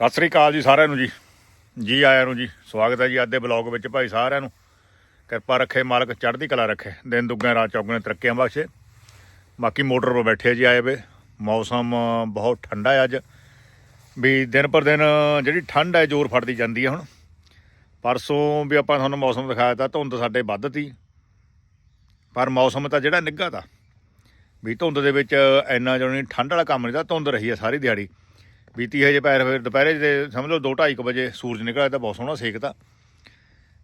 ਸਤਿ ਸ੍ਰੀ ਅਕਾਲ ਜੀ ਸਾਰਿਆਂ ਨੂੰ ਜੀ। ਜੀ ਆਇਆਂ ਨੂੰ ਜੀ। ਸਵਾਗਤ ਹੈ ਜੀ ਅੱਜ ਦੇ ਬਲੌਗ ਵਿੱਚ ਭਾਈ ਸਾਰਿਆਂ ਨੂੰ। ਕਿਰਪਾ ਰੱਖੇ, ਮਾਲਕ ਚੜ੍ਹਦੀ ਕਲਾ ਰੱਖੇ। ਦਿਨ ਦੁੱਗਣੇ ਰਾਤ ਚੌਗਣੇ ਤਰੱਕੀਆਂ ਬਖਸ਼ੇ। ਬਾਕੀ ਮੋਟਰ 'ਤੇ ਬੈਠੇ ਜੀ ਆਏ ਵੇ। ਮੌਸਮ ਬਹੁਤ ਠੰਡਾ ਹੈ ਅੱਜ। ਵੀ ਦਿਨ ਪਰ ਦਿਨ ਜਿਹੜੀ ਠੰਡ ਹੈ, ਜ਼ੋਰ ਫੜਦੀ ਜਾਂਦੀ ਹੈ ਹੁਣ। ਪਰਸੋਂ ਵੀ ਆਪਾਂ ਤੁਹਾਨੂੰ ਮੌਸਮ ਦਿਖਾਇਆ ਤਾਂ ਧੁੰਦ ਸਾਡੇ ਵੱਧ ਤੀ। ਪਰ ਮੌਸਮ ਤਾਂ ਜਿਹੜਾ ਨਿੱਘਾ ਤਾ। ਵੀ ਧੁੰਦ ਦੇ ਵਿੱਚ ਇੰਨਾ ਜਿਹੜੀ ਠੰਡ ਵਾਲਾ ਕੰਮ ਨਹੀਂ ਤਾਂ ਧੁੰਦ ਰਹੀ ਹੈ ਸਾਰੀ ਦਿਹਾੜੀ। ਬੀਤੀ ਹੈ ਜੇ ਪੈਰ ਫਿਰ ਦੁਪਹਿਰੇ ਦੇ ਸਮਝ ਲਓ 2:30 ਵਜੇ ਸੂਰਜ ਨਿਕਲਿਆ ਤਾਂ ਬਹੁਤ ਸੋਹਣਾ ਸੇਕਤਾ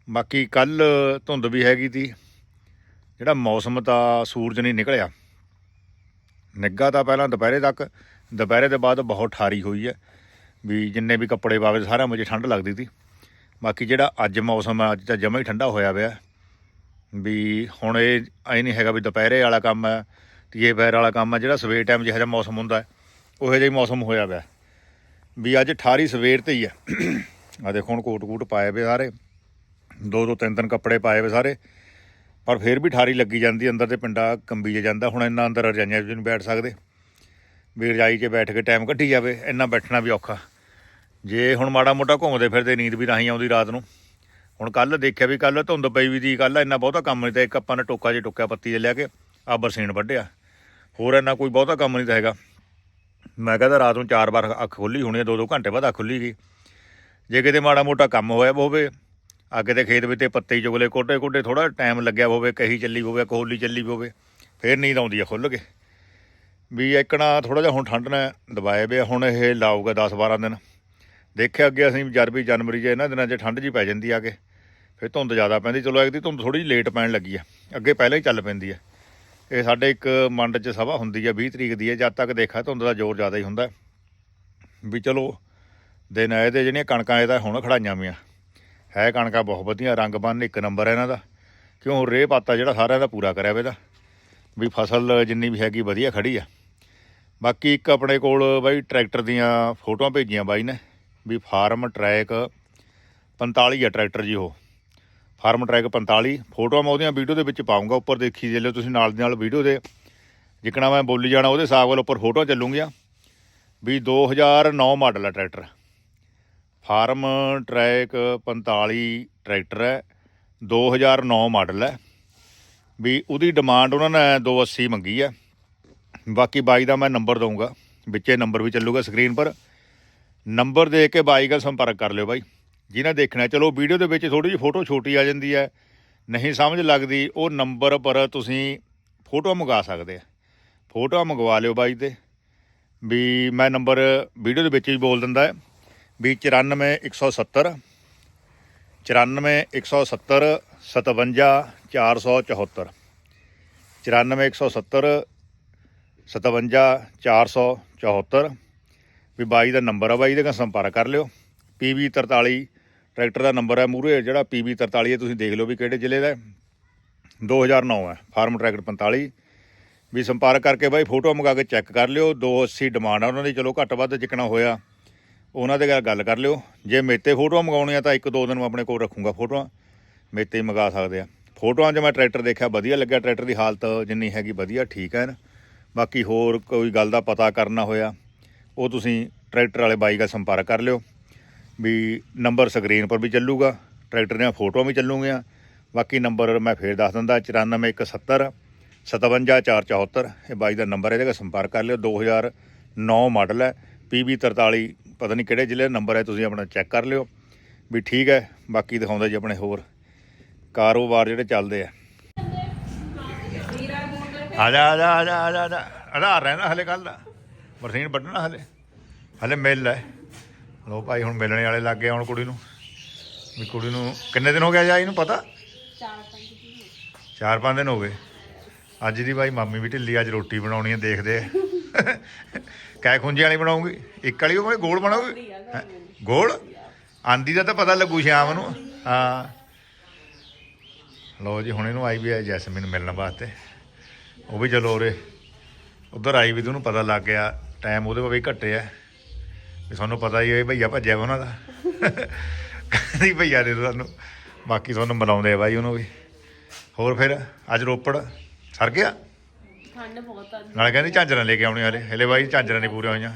ਬਾਕੀ ਕੱਲ ਧੁੰਦ ਵੀ ਹੈਗੀ ਤੀ। ਜਿਹੜਾ ਮੌਸਮ ਤਾਂ ਸੂਰਜ ਨਹੀਂ ਨਿਕਲਿਆ। ਨਿੱਘਾ ਤਾਂ ਪਹਿਲਾਂ ਦੁਪਹਿਰੇ ਤੱਕ, ਦੁਪਹਿਰੇ ਦੇ ਬਾਅਦ ਬਹੁਤ ਠਾਰੀ ਹੋਈ ਹੈ। ਵੀ ਜਿੰਨੇ ਵੀ ਕੱਪੜੇ ਪਾਵੇ ਸਾਰਿਆਂ ਮੁਝੇ ਠੰਡ ਲੱਗਦੀ ਤੀ। ਬਾਕੀ ਜਿਹੜਾ ਅੱਜ ਮੌਸਮ ਹੈ, ਅੱਜ ਤਾਂ ਜਮਾ ਹੀ ਠੰਡਾ ਹੋਇਆ ਪਿਆ। ਵੀ ਹੁਣ ਇਹ ਐ ਨਹੀਂ ਹੈਗਾ ਵੀ ਦੁਪਹਿਰੇ ਵਾਲਾ ਕੰਮ ਹੈ, ਤੀਏ ਪੈਰ ਵਾਲਾ ਕੰਮ ਹੈ, ਜਿਹੜਾ ਸਵੇਰ ਟਾਈਮ ਜਿਹੋ ਜਿਹਾ ਮੌਸਮ ਹੁੰਦਾ ਹੈ, ਉਹੋ ਜਿਹਾ ਮੌਸਮ ਹੋਇਆ ਪਿਆ। ਵੀ ਅੱਜ 18 ਸਵੇਰ ਤੇ ਹੀ ਆ। ਆ ਦੇਖੋ ਹੁਣ ਕੋਟ ਕੂਟ ਪਾਏ ਵੇ ਸਾਰੇ। ਦੋ ਦੋ ਤਿੰਨ ਤਿੰਨ ਕੱਪੜੇ ਪਾਏ ਵੇ ਸਾਰੇ। ਪਰ ਫਿਰ ਵੀ 18 ਲੱਗੀ ਜਾਂਦੀ ਅੰਦਰ ਤੇ ਪਿੰਡਾ ਕੰਬੀ ਜਿਹਾ ਜਾਂਦਾ। ਹੁਣ ਇੰਨਾ ਅੰਦਰ ਰਜਾਈਆਂ 'ਚ ਨਹੀਂ ਬੈਠ ਸਕਦੇ। ਵੀ ਰਜਾਈ 'ਚ ਬੈਠ ਕੇ ਟਾਈਮ ਕੱਢੀ ਜਾਵੇ, ਇੰਨਾ ਬੈਠਣਾ ਵੀ ਔਖਾ। ਜੇ ਹੁਣ ਮਾੜਾ ਮੋਟਾ ਘੁੰਮਦੇ ਫਿਰਦੇ, ਨੀਂਦ ਵੀ ਨਹੀਂ ਆਉਂਦੀ ਰਾਤ ਨੂੰ। ਹੁਣ ਕੱਲ ਦੇਖਿਆ ਵੀ ਕੱਲ ਧੁੰਦ ਪਈ ਵੀ ਦੀ ਕੱਲ ਇੰਨਾ ਬਹੁਤਾ ਕੰਮ ਨਹੀਂ ਤਾਂ ਇੱਕ ਆਪਾਂ ਨੇ ਟੋਕਾ ਜੇ ਟੁੱਕਿਆ ਪੱਤੀ ਜੇ ਲਿਆ ਕੇ ਆ ਬਰਸੀਨ ਵੱਢਿਆ। ਹੋਰ ਇੰਨਾ ਕੋਈ ਬਹੁਤਾ ਕੰਮ ਨਹੀਂ ਤਾਂ ਹੈਗਾ। ਮੈਂ ਕਹਿੰਦਾ ਰਾਤ ਨੂੰ ਚਾਰ ਵਾਰ ਅੱਖ ਖੁੱਲੀ ਹੋਣੀ ਹੈ ਦੋ ਦੋ ਘੰਟੇ ਬਾਅਦ ਅੱਖ ਖੁੱਲੀ ਗਈ। ਜੇ ਕਿਤੇ ਮਾੜਾ ਮੋਟਾ ਕੰਮ ਹੋਇਆ ਹੋਵੇ, ਅੱਗੇ ਤੇ ਖੇਤ ਵਿੱਚ ਤੇ ਪੱਤੇ ਹੀ ਚੁਗਲੇ ਕੋਟੇ ਕੋਟੇ ਥੋੜਾ ਟਾਈਮ ਲੱਗਿਆ ਹੋਵੇ, ਕਹੀ ਚੱਲੀ ਹੋਵੇ ਕੋਹਲੀ ਚੱਲੀ ਹੋਵੇ, ਫੇਰ ਨੀਂਦ ਆਉਂਦੀ ਆ ਖੁੱਲ ਕੇ। ਵੀ ਇੱਕਣਾ ਥੋੜਾ ਜਿਹਾ ਹੁਣ ਠੰਡ ਨੇ ਦਬਾਏ ਪਿਆ ਹੁਣ ਇਹ ਲਾਊਗਾ 10 12 ਦਿਨ। ਦੇਖਿਆ ਅੱਗੇ ਅਸੀਂ ਜਰਵੀ ਜਨਵਰੀ 'ਚ ਇਹਨਾਂ ਦਿਨਾਂ 'ਚ ਠੰਡ ਜੀ ਪੈ ਜਾਂਦੀ ਆ ਕੇ ਫਿਰ ਧੁੰਦ ਜ਼ਿਆਦਾ ਪੈਂਦੀ, ਚਲੋ ਇੱਕ ਦੀ ਧੁੰਦ ਥੋੜੀ ਜਿਹੀ ਲੇਟ ਪੈਣ ਲੱਗੀ ਆ, ਅੱਗੇ ਪਹਿਲਾਂ ਹੀ ਚੱਲ ਪੈਂਦੀ ਆ। ਇਹ ਸਾਡੇ ਇੱਕ ਮੰਡ 'ਚ ਸਭਾ ਹੁੰਦੀ ਆ 20 ਤਰੀਕ ਦੀ ਹੈ ਜਦ ਤੱਕ ਦੇਖਾ ਧੁੰਦ ਦਾ ਜ਼ੋਰ ਜ਼ਿਆਦਾ ਹੀ ਹੁੰਦਾ। ਵੀ ਚਲੋ, ਦਿਨ ਆਏ ਤੇ ਜਿਹੜੀਆਂ ਕਣਕਾਂ ਇਹ ਤਾਂ ਹੁਣ ਖੜਾਈਆਂ ਵੀਆਂ ਹੈ ਕਣਕਾਂ ਬਹੁਤ ਵਧੀਆ, ਰੰਗ ਬੰਨ ਇੱਕ ਨੰਬਰ ਹੈ ਇਹਨਾਂ ਦਾ। ਕਿਉਂ ਰੇਹ ਪਾਤਾ ਜਿਹੜਾ ਸਾਰਿਆਂ ਦਾ ਪੂਰਾ ਕਰਿਆ ਵੇ ਦਾ ਵੀ ਫਸਲ ਜਿੰਨੀ ਵੀ ਹੈਗੀ ਵਧੀਆ ਖੜੀ ਆ। ਬਾਕੀ ਇੱਕ ਆਪਣੇ ਕੋਲ ਬਾਈ ਟਰੈਕਟਰ ਦੀਆਂ ਫੋਟੋਆਂ ਭੇਜੀਆਂ ਬਾਈ ਨੇ। ਵੀ ਫਾਰਮ ਟਰੈਕ 45 ਆ ਟਰੈਕਟਰ ਜੀ ਉਹ। ਫਾਰਮ ਟਰੈਕ 45 ਫੋਟੋਆਂ ਮੈਂ ਉਹਦੀਆਂ ਵੀਡੀਓ ਦੇ ਵਿੱਚ ਪਾਉਂਗਾ ਉੱਪਰ ਦੇਖੀ ਜੇ ਲਓ ਤੁਸੀਂ ਨਾਲ ਦੀ ਨਾਲ ਵੀਡੀਓ ਦੇ। ਜਿੱਕਣਾ ਮੈਂ ਬੋਲੀ ਜਾਣਾ, ਉਹਦੇ ਹਿਸਾਬ ਨਾਲ ਉੱਪਰ ਫੋਟੋਆਂ ਚੱਲੂਗੀਆਂ। ਵੀ 2009 ਮਾਡਲ ਹੈ ਟਰੈਕਟਰ। ਫਾਰਮ ਟਰੈਕ 45 ਟਰੈਕਟਰ ਹੈ 2009 ਮਾਡਲ ਹੈ। ਵੀ ਉਹਦੀ ਡਿਮਾਂਡ ਉਹਨਾਂ ਨੇ 280 ਮੰਗੀ ਹੈ। ਬਾਕੀ ਬਾਈ ਦਾ ਮੈਂ ਨੰਬਰ ਦਊਂਗਾ, ਵਿੱਚੇ ਨੰਬਰ ਵੀ ਚੱਲੂਗਾ ਸਕਰੀਨ ਪਰ। ਨੰਬਰ ਦੇ ਕੇ ਬਾਈ ਨਾਲ ਸੰਪਰਕ ਕਰ ਲਿਓ ਬਾਈ। ਜਿਹਨੇ ਦੇਖਣਾ ਚਲੋ ਵੀਡੀਓ ਦੇ ਵਿੱਚ ਥੋੜੀ ਜਿਹੀ ਫੋਟੋ ਛੋਟੀ ਆ ਜਾਂਦੀ ਹੈ। ਨਹੀਂ ਸਮਝ ਲੱਗਦੀ, ਉਹ ਨੰਬਰ ਪਰ ਤੁਸੀਂ ਫੋਟੋ ਮੰਗਾ ਸਕਦੇ ਆ। ਫੋਟੋ ਮੰਗਵਾ ਲਿਓ ਬਾਈ ਤੇ। ਵੀ ਮੈਂ ਨੰਬਰ ਵੀਡੀਓ ਦੇ ਵਿੱਚ ਹੀ ਬੋਲ ਦਿੰਦਾ ਹੈ, ਵੀ 94 170 94 170 57 474 94 170 57 474 ਵੀ ਬਾਈ ਦਾ ਨੰਬਰ ਆ, ਬਾਈ ਦੇ ਨਾਲ ਸੰਪਰਕ ਕਰ ਲਿਓ। PB 43 ਟਰੈਕਟਰ ਦਾ ਨੰਬਰ ਹੈ ਮੂਰੇ ਜਿਹੜਾ PB 43 ਹੈ, ਤੁਸੀਂ ਦੇਖ ਲਓ ਵੀ ਕਿਹੜੇ ਜ਼ਿਲ੍ਹੇ ਦਾ ਹੈ। 2009 ਹੈ, ਫਾਰਮ ਟਰੈਕਟਰ 45 ਵੀ ਸੰਪਰਕ ਕਰਕੇ ਬਾਈ, ਫੋਟੋ ਮੰਗਾ ਕੇ ਚੈੱਕ ਕਰ ਲਿਓ। 280 ਡਿਮਾਂਡ ਆ ਉਹਨਾਂ ਦੀ, ਚਲੋ ਘੱਟ ਵੱਧ ਜਿੱਕਣਾ ਹੋਇਆ। ਉਹਨਾਂ ਦੇ ਨਾਲ ਗੱਲ ਕਰ ਲਿਓ। ਜੇ ਮੇਤੇ ਫੋਟੋਆਂ ਮੰਗਾਉਣੀਆਂ ਤਾਂ ਇੱਕ ਦੋ ਦਿਨ ਮੈਂ ਆਪਣੇ ਕੋਲ ਰੱਖੂੰਗਾ ਫੋਟੋਆਂ। ਮੇਤੇ ਹੀ ਮੰਗਾ ਸਕਦੇ ਆ। ਫੋਟੋਆਂ 'ਚ ਮੈਂ ਟਰੈਕਟਰ ਦੇਖਿਆ, ਵਧੀਆ ਲੱਗਿਆ। ਟਰੈਕਟਰ ਦੀ ਹਾਲਤ ਜਿੰਨੀ ਹੈਗੀ ਵਧੀਆ, ਠੀਕ ਹੈ ਨਾ। ਬਾਕੀ ਹੋਰ ਕੋਈ ਗੱਲ ਦਾ ਪਤਾ ਕਰਨਾ ਹੋਇਆ, ਉਹ ਤੁਸੀਂ ਟਰੈਕਟਰ ਵਾਲੇ ਬਾਈ ਦਾ ਸੰਪਰਕ ਕਰ ਲਿਓ। ਵੀ ਨੰਬਰ ਸਕਰੀਨ ਪਰ ਵੀ ਚੱਲੂਗਾ ਟਰੈਕਟਰ ਦੀਆਂ ਫੋਟੋਆਂ ਵੀ ਚੱਲੂਗੀਆਂ। ਬਾਕੀ ਨੰਬਰ ਮੈਂ ਫੇਰ ਦੱਸ ਦਿੰਦਾ 94170 57474 ਇਹ ਬਾਈ ਦਾ ਨੰਬਰ ਹੈ ਇਹਦੇ ਨਾਲ ਸੰਪਰਕ ਕਰ ਲਿਓ 2009 ਮਾਡਲ ਹੈ PB 43 ਪਤਾ ਨਹੀਂ ਕਿਹੜੇ ਜ਼ਿਲ੍ਹੇ ਨੰਬਰ ਹੈ ਤੁਸੀਂ ਆਪਣਾ ਚੈੱਕ ਕਰ ਲਿਓ ਵੀ ਠੀਕ ਹੈ ਬਾਕੀ ਦਿਖਾਉਂਦਾ ਜੀ ਆਪਣੇ ਹੋਰ ਕਾਰੋਬਾਰ ਜਿਹੜੇ ਚੱਲਦੇ ਆ। ਆ ਜਾ ਆ ਜਾ ਆ ਜਾ ਆ ਜਾ, ਆਧਾਰ ਰਹਿਣਾ ਹਲੇ ਕੱਲ ਦਾ ਬਰਸੀਨ ਵੱਢਣਾ ਹਲੇ ਹਲੇ ਮਿਲ ਹੈ। ਲੋ ਭਾਈ ਹੁਣ ਮਿਲਣੇ ਵਾਲੇ ਲੱਗ ਗਏ ਹੁਣ ਕੁੜੀ ਨੂੰ। ਵੀ ਕੁੜੀ ਨੂੰ ਕਿੰਨੇ ਦਿਨ ਹੋ ਗਿਆ ਜਾ ਇਹਨੂੰ ਪਤਾ? ਚਾਰ ਪੰਜ ਦਿਨ ਹੋ ਗਏ। ਅੱਜ ਦੀ ਭਾਈ ਮਾਮੀ ਵੀ ਢਿੱਲੀ ਅੱਜ ਰੋਟੀ ਬਣਾਉਣੀ ਹੈ ਦੇਖਦੇ ਆ। ਕੈ ਖੁੰਝੇ ਵਾਲੀ ਬਣਾਉਂਗੀ ਇੱਕ ਵਾਲੀ ਉਹ ਗੋਲ ਬਣਾਉਗੀ? ਗੋਲ ਆਂਦੀ ਦਾ ਤਾਂ ਪਤਾ ਲੱਗੂ ਸ਼ਾਮ ਨੂੰ। ਹਾਂ। ਲੋ ਜੀ ਹੁਣ ਇਹਨੂੰ ਆਈ ਵੀ ਹੈ ਜੈਸਮੀਨ ਮਿਲਣ ਵਾਸਤੇ। ਉਹ ਵੀ ਚਲੋ ਉਰੇ ਉਧਰ ਆਈ ਵੀ ਤੁਹਾਨੂੰ ਪਤਾ ਲੱਗ ਗਿਆ ਟਾਈਮ ਉਹਦੇ ਕੋਲ ਵੀ ਘੱਟੇ ਆ। ਵੀ ਤੁਹਾਨੂੰ ਪਤਾ ਹੀ ਹੈ ਭਈਆ ਭੱਜਿਆ ਵਾ ਉਹਨਾਂ ਦਾ। ਕਹਿੰਦੀ ਭਈਆ ਦੇ ਦਿਓ ਤੁਹਾਨੂੰ ਬਾਕੀ ਤੁਹਾਨੂੰ ਬੁਲਾਉਂਦੇ ਆ ਬਾਈ ਉਹਨੂੰ ਵੀ। ਹੋਰ ਫਿਰ ਅੱਜ ਰੋਪੜ ਸਰ ਗਿਆ? ਠੰਡ ਬਹੁਤ ਆ ਨਾਲੇ ਕਹਿੰਦੀ ਝਾਂਜਰਾਂ ਲੈ ਕੇ ਆਉਣੀ ਹਲੇ। ਹਲੇ ਬਾਈ ਝਾਂਜਰਾਂ ਨਹੀਂ ਪੂਰੀਆਂ ਹੋਈਆਂ।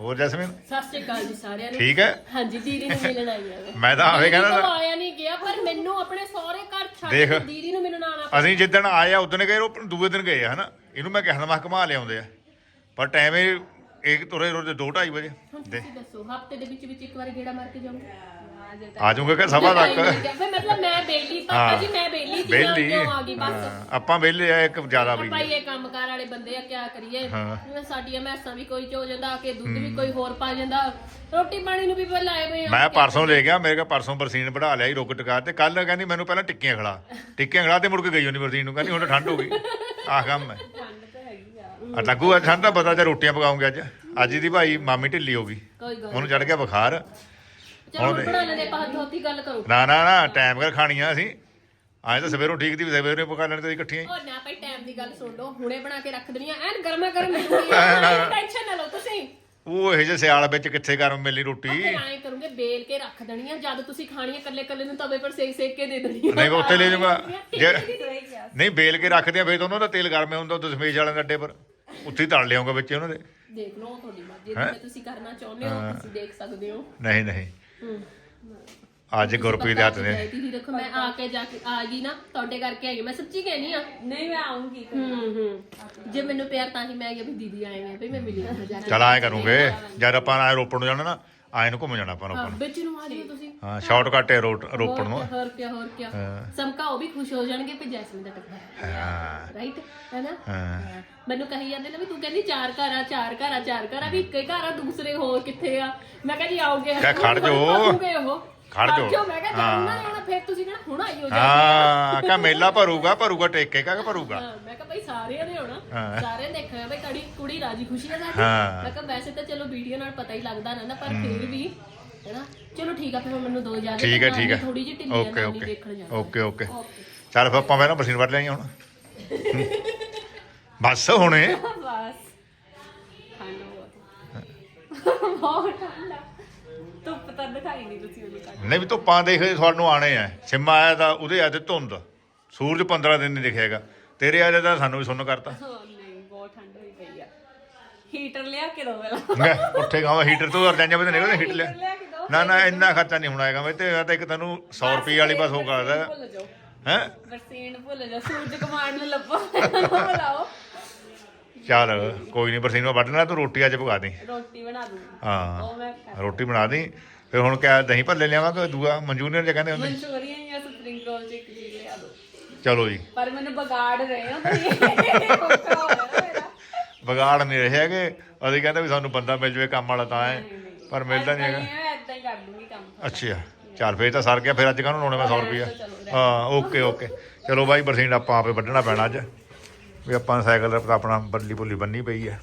ਹੋਰ ਜੈਸਮੀਨ? ਸਤਿ ਸ਼੍ਰੀ ਅਕਾਲ ਜੀ ਸਾਰਿਆਂ ਨੂੰ। ਠੀਕ ਹੈ? ਹਾਂਜੀ ਦੀਦੀ ਨੂੰ ਮਿਲਣ ਆਈ ਆ ਮੈਂ। ਮੈਂ ਤਾਂ ਆਵੇ ਕਹਿੰਦਾ ਤੋਂ ਆਇਆ ਨਹੀਂ ਗਿਆ ਪਰ ਮੈਨੂੰ ਆਪਣੇ ਸਹੁਰੇ ਘਰ ਛੱਡ ਦੇਖ। ਕੇ ਦੀਦੀ ਨੂੰ ਮਿਲਣ ਆਣਾ ਅਸੀਂ ਜਿੱਦਣ ਆਏ ਆ ਉਦੋਂ ਗਏ ਉਹ ਦੂਏ ਦਿਨ ਗਏ ਆ ਹਨਾ? ਇਹਨੂੰ ਮੈਂ ਕਹਿਣਾ ਮੈਂ ਘੁਮਾ ਲਿਆਉਂਦੇ ਆ। ਪਰ ਟਾਈਮ ਇਹ ਇੱਕ ਤੁਰੇ ਰੋਜ਼ 2:30 ਵਜੇ। ਹੁਣ ਦੇ ਤੁਸੀਂ ਦੱਸੋ ਹਫ਼ਤੇ ਦੇ ਵਿੱਚ ਵਿੱਚ ਇੱਕ ਵਾਰੀ ਗੇੜਾ ਮਾਰ ਕੇ ਜਾਓਗੇ? ਆ ਜਾਊਂਗੇ ਕਿ ਸਭਾ ਤੱਕ? ਫਿਰ ਮਤਲਬ ਮੈਂ ਬੇਲੀ ਪਾਪਾ ਜੀ ਮੈਂ ਬੇਲੀ ਮੈਂ ਵਿਹਲੀ। ਕਿਉਂ ਆ ਗਈ? ਬਸ। ਹਾਂ, ਆਪਾਂ ਵਿਹਲੇ ਆ ਇੱਕ ਜ਼ਿਆਦਾ ਵੀ ਭਾਈ ਇਹ ਕੰਮਕਾਰ ਵਾਲੇ ਬੰਦੇ ਆ ਕਿਆ ਕਰੀਏ? ਹਾਂ। ਜਿਵੇਂ ਸਾਡੀਆਂ ਮੈਸਾਂ ਵੀ ਕੋਈ ਚੋ ਜਾਂਦਾ ਕੇ ਦੁੱਧ ਵੀ ਕੋਈ ਹੋਰ ਪਾ ਜਾਂਦਾ। ਰੋਟੀ ਪਾਣੀ ਨੂੰ ਵੀ ਪਹਿਲਾਂ ਆਏ ਆ। ਮੈਂ ਪਰਸੋਂ ਲੈ ਗਿਆ ਮੇਰੇ ਕੋਲ ਪਰਸੋਂ ਬਰਸੀਨ ਵਧਾ ਲਿਆ ਸੀ ਰੁਕ ਟਕਾ ਤੇ ਕੱਲ ਕਹਿੰਦੀ ਮੈਨੂੰ ਪਹਿਲਾਂ ਟਿੱਕੀਆਂ ਖਿਲਾ। ਟਿੱਕੀਆਂ ਖਿਲਾ ਤੇ ਮੁੜ ਕੇ ਗਈ ਉਹਨੇ ਬਰਸੀਨ ਨੂੰ ਕਹਿੰਦੀ ਹੁਣ ਠੰਡ ਹੋ ਗਈ। ਆਹ ਕੰਮ ਹੈ। ਲੱਗੂ ਅੱਜ ਦਾ ਪਤਾ ਜੇ ਰੋਟੀਆਂ ਪਕਾਉਂਗੇ ਅੱਜ। ਅੱਜ ਦੀ ਭਾਈ ਮਾਮੀ ਢਿੱਲੀ ਹੋ ਗਈ। ਕੋਈ ਗੱਲ ਉਹਨੂੰ ਚੜ ਗਿਆ ਬੁਖਾਰ। ਚਲੋ ਹੁਣ ਬਣਾ ਲੈਂਦੇ ਆਪਾਂ ਹੱਥੋਂ ਗੱਲ ਕਰੋ। ਨਾ ਨਾ ਨਾ ਟਾਈਮ ਕਰ ਖਾਣੀਆਂ ਅਸੀਂ। ਅੱਜ ਤਾਂ ਸਵੇਰੋਂ ਠੀਕ ਦੀ ਸਵੇਰੇ ਪਕਾ ਲੈਣੇ ਤੇ ਇਕੱਠੀਆਂ ਹੀ। ਉਹ ਨਾ ਭਾਈ ਟਾਈਮ ਦੀ ਗੱਲ ਸੁਣ ਲਓ। ਹੁਣੇ ਬਣਾ ਕੇ ਰੱਖ ਦੇਣੀਆਂ ਐਨ ਗਰਮਾ ਗਰਮ ਮਿਲੂਗੀ ਟੈਨਸ਼ਨ ਨਾ ਲਓ ਤੁਸੀਂ। ਉਹ ਇਹ ਜਿਹੇ ਸਿਆਲ ਵਿੱਚ ਕਿੱਥੇ ਗਰਮ ਮਿਲਣੀ ਰੋਟੀ? ਫਿਰ ਐਂ ਕਰੂੰਗੇ ਬੇਲ ਕੇ ਰੱਖ ਦੇਣੀਆਂ ਜਦ ਤੁਸੀਂ ਖਾਣੀ ਹੈ ਕੱਲੇ ਕੱਲੇ ਨੂੰ ਤਵੇ ਪਰ ਸੇਕ ਸੇਕ ਕੇ ਦੇ ਦੇਣੀਆਂ ਨਹੀਂ ਮੈਂ ਉੱਥੇ ਲੈ ਜਾਊਂਗਾ। ਜੇ ਜੇ ਨਹੀਂ ਬੇਲ ਕੇ ਰੱਖਦੇ ਆ ਫੇਰ ਤਾਂ ਉਹਨਾਂ ਦਾ ਤੇਲ ਗਰਮ ਹੁੰਦਾ ਉਹ ਦਸ਼ਮੇਸ਼ ਵਾਲਿਆਂ ਦੇ ਅੱਡੇ ਪਰ। ਉੱਥੇ ਹੀ ਤਲ ਲਿਆਉਂਗਾ ਵਿੱਚ ਉਹਨਾਂ ਦੇ। ਦੇਖ ਲਓ ਤੁਹਾਡੀ ਮਰਜ਼ੀ ਜਿਵੇਂ ਤੁਸੀਂ ਕਰਨਾ ਚਾਹੁੰਦੇ ਹੋ ਤੁਸੀਂ ਦੇਖ ਸਕਦੇ ਹੋ। ਨਹੀਂ ਨਹੀਂ। ਹੂੰ। ਅੱਜ ਗੁਰਪ੍ਰੀਤ ਦੇ ਹੱਥ ਨੇ। ਤੁਸੀਂ ਦੇਖੋ ਮੈਂ ਆ ਕੇ ਜਾ ਕੇ ਆ ਗਈ ਨਾ ਤੁਹਾਡੇ ਕਰਕੇ ਆਈ ਹਾਂ। ਮੈਂ ਸੱਚੀ ਕਹਿਨੀ ਆ। ਨਹੀਂ ਮੈਂ ਆਉਂਗੀ ਹੂੰ ਹੂੰ। ਜੇ ਮੈਨੂੰ ਪਿਆਰ ਤਾਂ ਹੀ ਮੈਂ ਆ ਗਿਆ ਵੀ ਦੀਦੀ ਆਏ ਨੇ ਵੀ ਮੈਂ ਮਿਲੀ ਜਾ ਚਲ ਐ ਕਰੂੰਗੇ। ਜਦ ਆਪਾਂ ਆਏ ਰੋਪੜ ਨੂੰ ਜਾਣਾ ਨਾ ਆਏ ਨੂੰ ਘੁੰਮ ਜਾਣਾ ਆਪਾਂ ਨੂੰ ਵਿੱਚ ਨੂੰ ਆ ਜਾਓ ਤੁਸੀਂ। ਹਾਂ ਸ਼ਾਰਟਕਟ ਹੈ ਰੋਟ ਰੋਪੜ ਨੂੰ। ਹੋਰ ਕਿਆ, ਹੋਰ ਕਿਆ। ਸਮਕਾ ਉਹ ਵੀ ਖੁਸ਼ ਹੋ ਜਾਣਗੇ ਵੀ ਜੈਸਮੀਨ ਦਾ ਟੱਕਰ ਹਾਂ। ਰਾਈਟ ਹੈਨਾ? ਹਾਂ। ਮੈਨੂੰ ਕਹੀ ਜਾਂਦੇ ਨੇ ਵੀ ਤੂੰ ਕਹਿੰਦੀ ਚਾਰ ਘਰ ਆ ਚਾਰ ਘਰ ਆ ਚਾਰ ਘਰ ਆ ਵੀ ਇੱਕੇ ਘਰ ਆ ਦੂਸਰੇ ਹੋਰ ਕਿੱਥੇ ਆ? ਮੈਂ ਕਿਹਾ ਜੀ ਆਓਗੇ ਕਹਿ ਖੜ ਜਾਓ। ਉਹ। ਖੜ ਜਾਓ। ਮੈਂ ਕਿਹਾ ਉਹਨਾਂ ਨੇ ਆਉਣਾ ਫਿਰ ਤੁਸੀਂ ਕਹਿਣਾ ਹੁਣ ਆਈਓ ਜਾ ਹਾਂ ਕਾ ਮੇਲਾ ਭਰੂਗਾ ਭਰੂਗਾ ਟੇਕੇ ਕਾ ਭਰੂਗਾ? ਹਾਂ, ਮੈਂ ਕਿਹਾ ਭਾਈ ਸਾਰਿਆਂ ਨੇ ਆਉਣਾ ਹਾਂ। ਸਾਰਿਆਂ ਨੇ ਬਈ ਕੜੀ ਕੁੜੀ ਰਾਜੀ ਖੁਸ਼ੀ ਆ ਸਾਡੀ। ਹਾਂ। ਮੈਂ ਕਿਹਾ ਵੈਸੇ ਤਾਂ ਚਲੋ ਵੀਡੀਓ ਨਾਲ ਪਤਾ ਹੀ ਲੱਗਦਾ ਰਹਿੰਦਾ ਪਰ ਫਿਰ ਵੀ ਹੈਨਾ? ਚਲੋ ਠੀਕ ਆ ਫਿਰ ਮੈਨੂੰ ਦੋ ਜਾ ਠੀਕ ਹੈ ਠੀਕ ਹੈ ਥੋੜੀ ਜਿਹੀ ਢਿੱਲੀ ਆ ਓਕੇ ਨਾਨੀ ਓਕੇ। ਦੇਖਣ ਜਾਣਾ। Okay okay. ਚੱਲ ਫਿਰ ਆਪਾਂ ਪਹਿਲਾਂ ਬਰਸੀਨ ਵੱਢ ਲਿਆਈ ਹੁਣ। ਬਸ ਹੁਣੇ। ਬਸ। ਠੰਡ ਬਹੁਤ ਬਹੁਤ ਠੰਡ ਆ। ਧੁੱਪ ਤਾਂ ਦਿਖਾਈ ਨਹੀਂ ਤੁਸੀਂ ਉਹਦੀ ਕੱਢ ਨਹੀਂ ਵੀ ਧੁੱਪਾਂ ਦੇਖਦੇ ਤੁਹਾਨੂੰ ਆਣੇ ਆ। ਸਿੰਮਾ ਆਇਆ ਤਾਂ ਉਹਦੇ ਆਇਆ ਤੇ ਧੁੰਦ। ਸੂਰਜ 15 ਦਿਨ ਨਹੀਂ ਦਿਖੇਗਾ ਤੇਰੇ ਆਇਆ ਤਾਂ ਸਾਨੂੰ ਵੀ ਸੁਣਨ ਕਰਤਾ। ਹਾਂ ਨਹੀਂ ਬਹੁਤ ਠੰਡ ਹੋਈ ਪਈ ਆ। ਹੀਟਰ ਲਿਆ ਕੇ ਦੋ ਪਹਿਲਾਂ। ਉੱਠੇ ਗਾਵਾਂ ਹੀਟਰ ਤੋਂ ਅਰ ਜਾਂਦੇ ਬਤੇ ਨਿਕਲਦੇ ਹੀਟ ਲਿਆ। ਲਿਆ ਕੇ ਦੋ। ਨਾ ਨਾ ਇੰਨਾ ਖਰਚਾ ਨਹੀਂ ਹੋਣਾ ਹੈਗਾ ਮੈਂ ਤੇ ਇੱਕ ਤੈਨੂੰ 100 ਰੁਪਏ ਵਾਲੀ ਬਸ ਉਹ ਕਰਦਾ। ਭੁੱਲ ਜਾਓ। ਹੈ? ਬਰਸੀਨ ਭੁੱਲ ਜਾਓ ਸੂਰਜ ਕਮਾਂਡ ਨੂੰ ਲੱਭੋ। ਬੁਲਾਓ। ਚੱਲ ਕੋਈ ਨਹੀਂ ਬਰਸੀਨ ਮੈਂ ਵੱਢਣਾ ਤੂੰ ਰੋਟੀ ਅੱਜ ਪਕਾ ਦੇ। ਰੋਟੀ ਬਣਾ ਦੂੰਗੀ। ਹਾਂ ਉਹ ਮੈਂ ਕਰ- ਰੋਟੀ ਬਣਾ ਦੀ। ਫਿਰ ਹੁਣ ਕਿਆ ਦਹੀਂ ਭੱਲੇ ਲਿਆਵਾਂਗੇ ਦੂਆ? ਮਨਜੂਨੀਅਰ ਜੇ ਕਹਿੰਦੇ ਹੁੰਦੇ। ਮਨਚੂਰੀਅਨ ਜਾਂ ਸਪਰਿੰਗ ਰੋਲ ਚ ਇੱਕ ਚੀਜ਼ ਲਿਆ ਦੋ। ਚਲੋ ਜੀ। ਪਰ ਮੈਨੂੰ ਵਿਗਾੜ ਰਹੇ ਹੋ ਤੁਸੀਂ। ਔਖਾ ਹੋ ਰਿਹਾ ਮੇਰਾ। ਵਿਗਾੜ ਨਹੀਂ ਰਹੇ ਹੈਗੇ। ਅਸੀਂ ਕਹਿੰਦੇ ਵੀ ਸਾਨੂੰ ਬੰਦਾ ਮਿਲ ਜਵੇ ਕੰਮ ਵਾਲਾ ਤਾਂ ਹੈ ਪਰ ਮਿਲਦਾ ਨਹੀਂ ਹੈਗਾ। ਮੈਂ ਏਦਾਂ ਹੀ ਕਰ ਦੂੰਗੀ ਕੰਮ ਅੱਛਾ। ਚੱਲ ਫੇਰ ਤਾਂ ਸਰ ਗਿਆ। ਫਿਰ ਅੱਜ ਕਾਹਨੂੰ ਲਾਉਣੇ ਮੈਂ 100 ਰੁਪਿਆ ਹਾਂ ਓਕੇ ਓਕੇ। ਚਲੋ ਬਾਈ ਬਰਸੀਨ ਆਪਾਂ ਆਪੇ ਵੱਢਣਾ ਪੈਣਾ ਅੱਜ। ਵੀ ਆਪਾਂ ਸਾਈਕਲ ਦਾ ਆਪਣਾ ਬੱਲੀ ਬੁੱਲੀ ਬੰਨੀ ਪਈ ਹੈ।